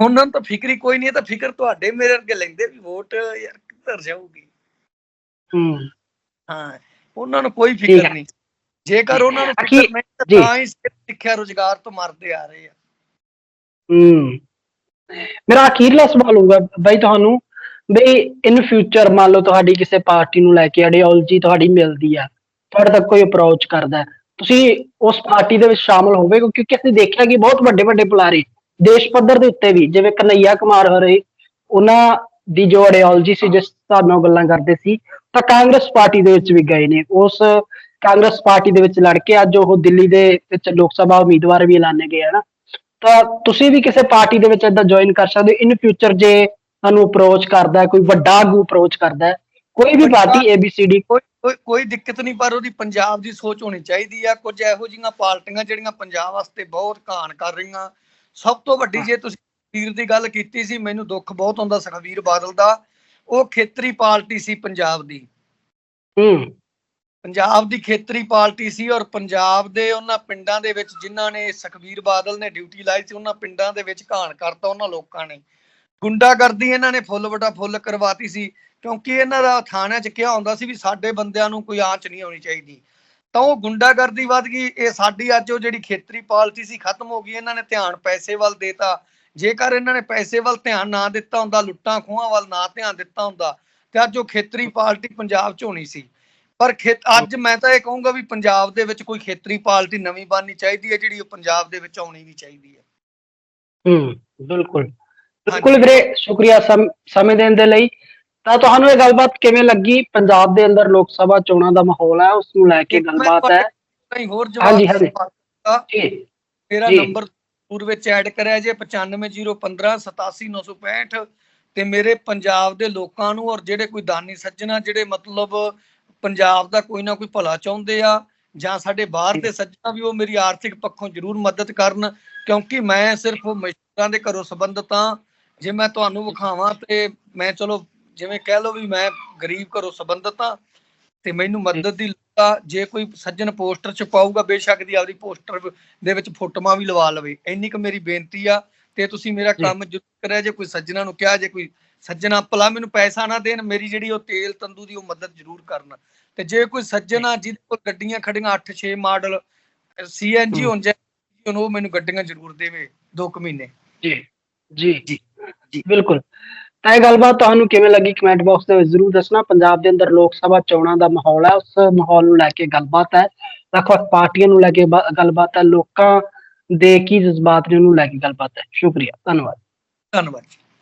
ਉਹਨਾਂ ਨੂੰ ਤਾਂ ਫਿਕਰੀ ਕੋਈ ਨਹੀਂ ਤਾਂ ਫਿਕਰ ਤੁਹਾਡੇ ਮੇਰੇ ਵਰਗੇ ਲੈਂਦੇ ਵੀ ਵੋਟ ਯਾਰ ਕਿੱਧਰ ਜਾਊਗੀ। ਹੂੰ। ਹਾਂ ਉਹਨਾਂ ਨੂੰ ਕੋਈ ਫਿਕਰ। ਨਹੀਂ ਜੇਕਰ ਉਹਨਾਂ ਨੂੰ ਫਿਕਰ ਨਹੀਂ ਤਾਂ ਹੀ ਸਿੱਖਿਆ ਰੋਜ਼ਗਾਰ ਤੋਂ ਮਰਦੇ ਆ ਰਹੇ ਆ। ਹੂੰ। ਮੇਰਾ ਅਖੀਰਲਾ ਸਵਾਲ ਹੋਊਗਾ ਬਾਈ ਤੁਹਾਨੂੰ ਬਈ ਇਨ ਫਿਊਚਰ ਮੰਨ ਲਓ ਤੁਹਾਡੀ ਕਿਸੇ ਪਾਰਟੀ ਨੂੰ ਲੈ ਕੇ ਆਈਡੀਓਲੋਜੀ ਤੁਹਾਡੀ ਮਿਲਦੀ ਆ, ਤੁਹਾਡੇ ਤੱਕ ਕੋਈ ਅਪਰੋਚ ਕਰਦਾ ਤੁਸੀਂ ਉਸ ਪਾਰਟੀ ਦੇ ਵਿੱਚ ਸ਼ਾਮਲ ਹੋਵੇ ਕਿਉਂਕਿ ਅਸੀਂ ਦੇਖਿਆ ਕਿ ਬਹੁਤ ਵੱਡੇ ਵੱਡੇ ਬੁਲਾਰੇ ਦੇਸ਼ ਪੱਧਰ ਦੇ ਉੱਤੇ ਵੀ, ਜਿਵੇਂ ਕਨਈਆ ਕੁਮਾਰ ਹਰੇ, ਉਹਨਾਂ ਦੀ ਜੋ ਆਈਡੀਓਲੋਜੀ ਸੀ, ਜਿਸ ਹਿਸਾਬ ਨਾਲ ਗੱਲਾਂ ਕਰਦੇ ਸੀ, ਤਾਂ ਕਾਂਗਰਸ ਪਾਰਟੀ ਦੇ ਵਿੱਚ ਵੀ ਗਏ ਨੇ। ਉਸ ਕਾਂਗਰਸ ਪਾਰਟੀ ਦੇ ਵਿੱਚ ਲੜ ਕੇ ਅੱਜ ਉਹ ਦਿੱਲੀ ਦੇ ਵਿੱਚ ਲੋਕ ਸਭਾ ਉਮੀਦਵਾਰ ਵੀ ਐਲਾਨੇ ਗਏ ਹਨ ਤਾਂ ਤੁਸੀਂ ਵੀ ਕਿਸੇ ਪਾਰਟੀ ਦੇ ਵਿੱਚ ਏਦਾਂ ਜੁਆਇਨ ਕਰ ਸਕਦੇ ਹੋ। ਇਨ ਫਿਊਚਰ ਜੇ ਤੁਹਾਨੂੰ ਅਪਰੋਚ ਕਰਦਾ ਕੋਈ ਵੱਡਾ ਆਗੂ ਅਪਰੋਚ ਕਰਦਾ ਕੋਈ ਵੀ ਪਾਰਟੀ ABCD ਕੋਈ ਕੋਈ ਦਿੱਕਤ ਨਹੀਂ ਪਰ ਉਹਦੀ ਪੰਜਾਬ ਦੀ ਸੋਚ ਹੋਣੀ ਚਾਹੀਦੀ ਆ। ਕੁਝ ਇਹੋ ਜਿਹੀਆਂ ਪਾਰਟੀਆਂ ਜਿਹੜੀਆਂ ਪੰਜਾਬ ਵਾਸਤੇ ਬਹੁਤ ਘਾਣ ਕਰ ਰਹੀਆਂ। ਸਭ ਤੋਂ ਵੱਡੀ ਜੇ ਤੁਸੀਂ ਵੀਰ ਦੀ ਗੱਲ ਕੀਤੀ ਸੀ ਮੈਨੂੰ ਦੁੱਖ ਬਹੁਤ ਹੁੰਦਾ ਸੁਖਵੀਰ ਬਾਦਲ ਦਾ। ਉਹ ਖੇਤਰੀ ਪਾਰਟੀ ਸੀ ਪੰਜਾਬ ਦੀ। ਹੂੰ। ਪੰਜਾਬ ਦੀ ਖੇਤਰੀ ਪਾਰਟੀ ਸੀ ਔਰ ਪੰਜਾਬ ਦੇ ਉਹਨਾਂ ਪਿੰਡਾਂ ਦੇ ਵਿੱਚ ਜਿਨ੍ਹਾਂ ਨੇ ਸੁਖਬੀਰ ਬਾਦਲ ਨੇ ਡਿਊਟੀ ਲਾਈ ਸੀ, ਉਹਨਾਂ ਪਿੰਡਾਂ ਦੇ ਵਿੱਚ ਘਾਣ ਕਰਤਾ ਉਹਨਾਂ ਲੋਕਾਂ ਨੇ। ਗੁੰਡਾਗਰਦੀ ਇਹਨਾਂ ਨੇ ਫੁੱਲ ਵਟਾ ਫੁੱਲ ਕਰਵਾਤੀ ਸੀ, ਕਿਉਂਕਿ ਇਹਨਾਂ ਦਾ ਥਾਣਿਆਂ 'ਚ ਕਿਹਾ ਹੁੰਦਾ ਸੀ ਵੀ ਸਾਡੇ ਬੰਦਿਆਂ ਨੂੰ ਕੋਈ ਆਂਚ ਨਹੀਂ ਆਉਣੀ ਚਾਹੀਦੀ। ਤਾਂ ਉਹ ਗੁੰਡਾਗਰਦੀ ਵੱਧ ਗਈ, ਇਹ ਸਾਡੀ ਅੱਜ ਉਹ ਜਿਹੜੀ ਖੇਤਰੀ ਪਾਲਟੀ ਸੀ ਖਤਮ ਹੋ ਗਈ, ਇਹਨਾਂ ਨੇ ਧਿਆਨ ਪੈਸੇ ਵੱਲ ਦੇਤਾ। ਜੇਕਰ ਇਹਨਾਂ ਨੇ ਪੈਸੇ ਵੱਲ ਧਿਆਨ ਨਾ ਦਿੱਤਾ ਹੁੰਦਾ, ਲੁੱਟਾਂ ਖੋਹਾਂ ਵੱਲ ਨਾ ਧਿਆਨ ਦਿੱਤਾ ਹੁੰਦਾ, ਤੇ ਅੱਜ ਉਹ ਖੇਤਰੀ ਪਾਲਟੀ ਪੰਜਾਬ 'ਚ ਹੋਣੀ ਸੀ। ਪਰ ਖੇਤ ਅੱਜ ਮੈਂ ਤਾਂ ਇਹ ਕਹੂੰਗਾ ਵੀ ਪੰਜਾਬ ਦੇ ਵਿੱਚ ਕੋਈ ਖੇਤਰੀ ਪਾਰਟੀ ਨਵੀਂ ਬਣਨੀ ਚਾਹੀਦੀ ਹੈ ਜਿਹੜੀ ਉਹ ਪੰਜਾਬ ਦੇ ਵਿੱਚ ਆਉਣੀ ਵੀ ਚਾਹੀਦੀ ਹੈ। ਹੂੰ ਬਿਲਕੁਲ। ਬਿਲਕੁਲ ਵੀਰੇ ਸ਼ੁਕਰੀਆ ਸਮ- ਦੇਣ ਦੇ ਲਈ। ਤਾਂ ਤੁਹਾਨੂੰ ਇਹ ਗੱਲਬਾਤ ਕਿਵੇਂ ਲੱਗੀ? ਪੰਜਾਬ ਦੇ ਅੰਦਰ ਲੋਕ ਸਭਾ ਚੋਣਾਂ ਦਾ ਮਾਹੌਲ ਹੈ ਉਸ ਨੂੰ ਲੈ ਕੇ ਗੱਲਬਾਤ ਹੈ। ਨਹੀਂ ਹੋਰ ਹਾਂਜੀ, ਜਵਾਬ ਹਾਂਜੀ। ਦਿੱਤਾ। ਜੀ। ਮੇਰਾ। ਨੰਬਰ ਪੂਰ ਵਿੱਚ ਐਡ ਕਰਿਆ ਜੇ 95015 87965 ਤੇ ਮੇਰੇ ਪੰਜਾਬ ਦੇ ਲੋਕਾਂ ਨੂੰ ਔਰ ਜਿਹੜੇ ਕੋਈ ਦਾਨੀ ਸੱਜਣਾ ਜਿਹੜੇ ਮਤਲਬ ਪੰਜਾਬ ਦਾ ਕੋਈ ਨਾ ਕੋਈ ਭਲਾ ਚਾਹੁੰਦੇ ਆ ਜਾਂ ਸਾਡੇ ਬਾਹਰ ਦੇ ਸੱਜਣਾ ਵੀ ਉਹ ਮੇਰੀ ਆਰਥਿਕ ਪੱਖੋਂ ਜ਼ਰੂਰ ਮਦਦ ਕਰਨ ਕਿਉਂਕਿ ਮੈਂ ਸਿਰਫ ਮਜ਼ਦੂਰਾਂ ਦੇ ਘਰੋਂ ਸੰਬੰਧਤ ਹਾਂ। ਜੇ ਮੈਂ ਤੁਹਾਨੂੰ ਵਿਖਾਵਾਂ ਤੇ ਮੈਂ ਚਲੋ ਜਿਵੇਂ ਕਹਿ ਲਓ ਵੀ ਮੈਂ ਗਰੀਬ ਘਰੋਂ ਸੰਬੰਧਤ ਹਾਂ ਤੇ ਮੈਨੂੰ ਮਦਦ ਦੀ ਲੋੜ ਆ ਜੇ ਕੋਈ ਸੱਜਣ ਪੋਸਟਰ ਚ ਪਾਊਗਾ ਬੇਸ਼ੱਕ ਦੀ ਆਪਦੀ ਪੋਸਟਰ ਦੇ ਵਿੱਚ ਫੋਟੋਆਂ ਵੀ ਲਵਾ ਲਵੇ। ਇੰਨੀ ਕੁ ਮੇਰੀ ਬੇਨਤੀ ਆ ਤੇ ਤੁਸੀਂ ਮੇਰਾ। ਕੰਮ ਜ਼ਰੂਰ ਕਰਿਆ ਜੇ ਕੋਈ ਸੱਜਣਾ ਨੂੰ ਕਿਹਾ ਜੇ ਕੋਈ ਸੱਜਣਾ ਭਲਾ ਮੈਨੂੰ ਪੈਸਾ ਨਾ ਦੇਣ ਮੇਰੀ ਜਿਹੜੀ ਉਹ ਤੇਲ ਤੰਦੂ ਦੀ ਉਹ ਮਦਦ ਜ਼ਰੂਰ ਕਰਨ। ਤੇ ਜੇ ਕੋਈ ਸੱਜਣਾ ਜਿਹਦੇ ਕੋਲ ਗੱਡੀਆਂ ਖੜੀਆਂ 8-6 ਮਾਡਲ ਸੀਐਨਜੀ। ਹੋਣ ਜਾਂ ਉਹ ਮੈਨੂੰ ਗੱਡੀਆਂ ਜ਼ਰੂਰ ਦੇਵੇ 2 ਕੁ ਮਹੀਨੇ। ਜੀ ਜੀ ਜੀ। ਬਿਲਕੁਲ। ਤਾਂ ਇਹ ਗੱਲਬਾਤ ਤੁਹਾਨੂੰ ਕਿਵੇਂ ਲੱਗੀ ਕਮੈਂਟ ਬਾਕਸ ਦੇ ਵਿੱਚ ਜ਼ਰੂਰ ਦੱਸਣਾ। ਪੰਜਾਬ ਦੇ ਅੰਦਰ ਲੋਕ ਸਭਾ ਚੋਣਾਂ ਦਾ ਮਾਹੌਲ ਹੈ ਉਸ ਮਾਹੌਲ ਨੂੰ ਲੈ ਕੇ ਗੱਲਬਾਤ ਹੈ। ਵੱਖ-ਵੱਖ ਪਾਰਟੀਆਂ ਨੂੰ ਲੈ ਕੇ ਗੱਲਬਾਤ ਹੈ ਲੋਕਾਂ ਦੇ ਕੀ ਜਜ਼ਬਾਤ ਨੇ ਉਹਨੂੰ ਲੈ ਕੇ ਗੱਲਬਾਤ ਹੈ। ਸ਼ੁਕਰੀਆ ਧੰਨਵਾਦ। ਧੰਨਵਾਦ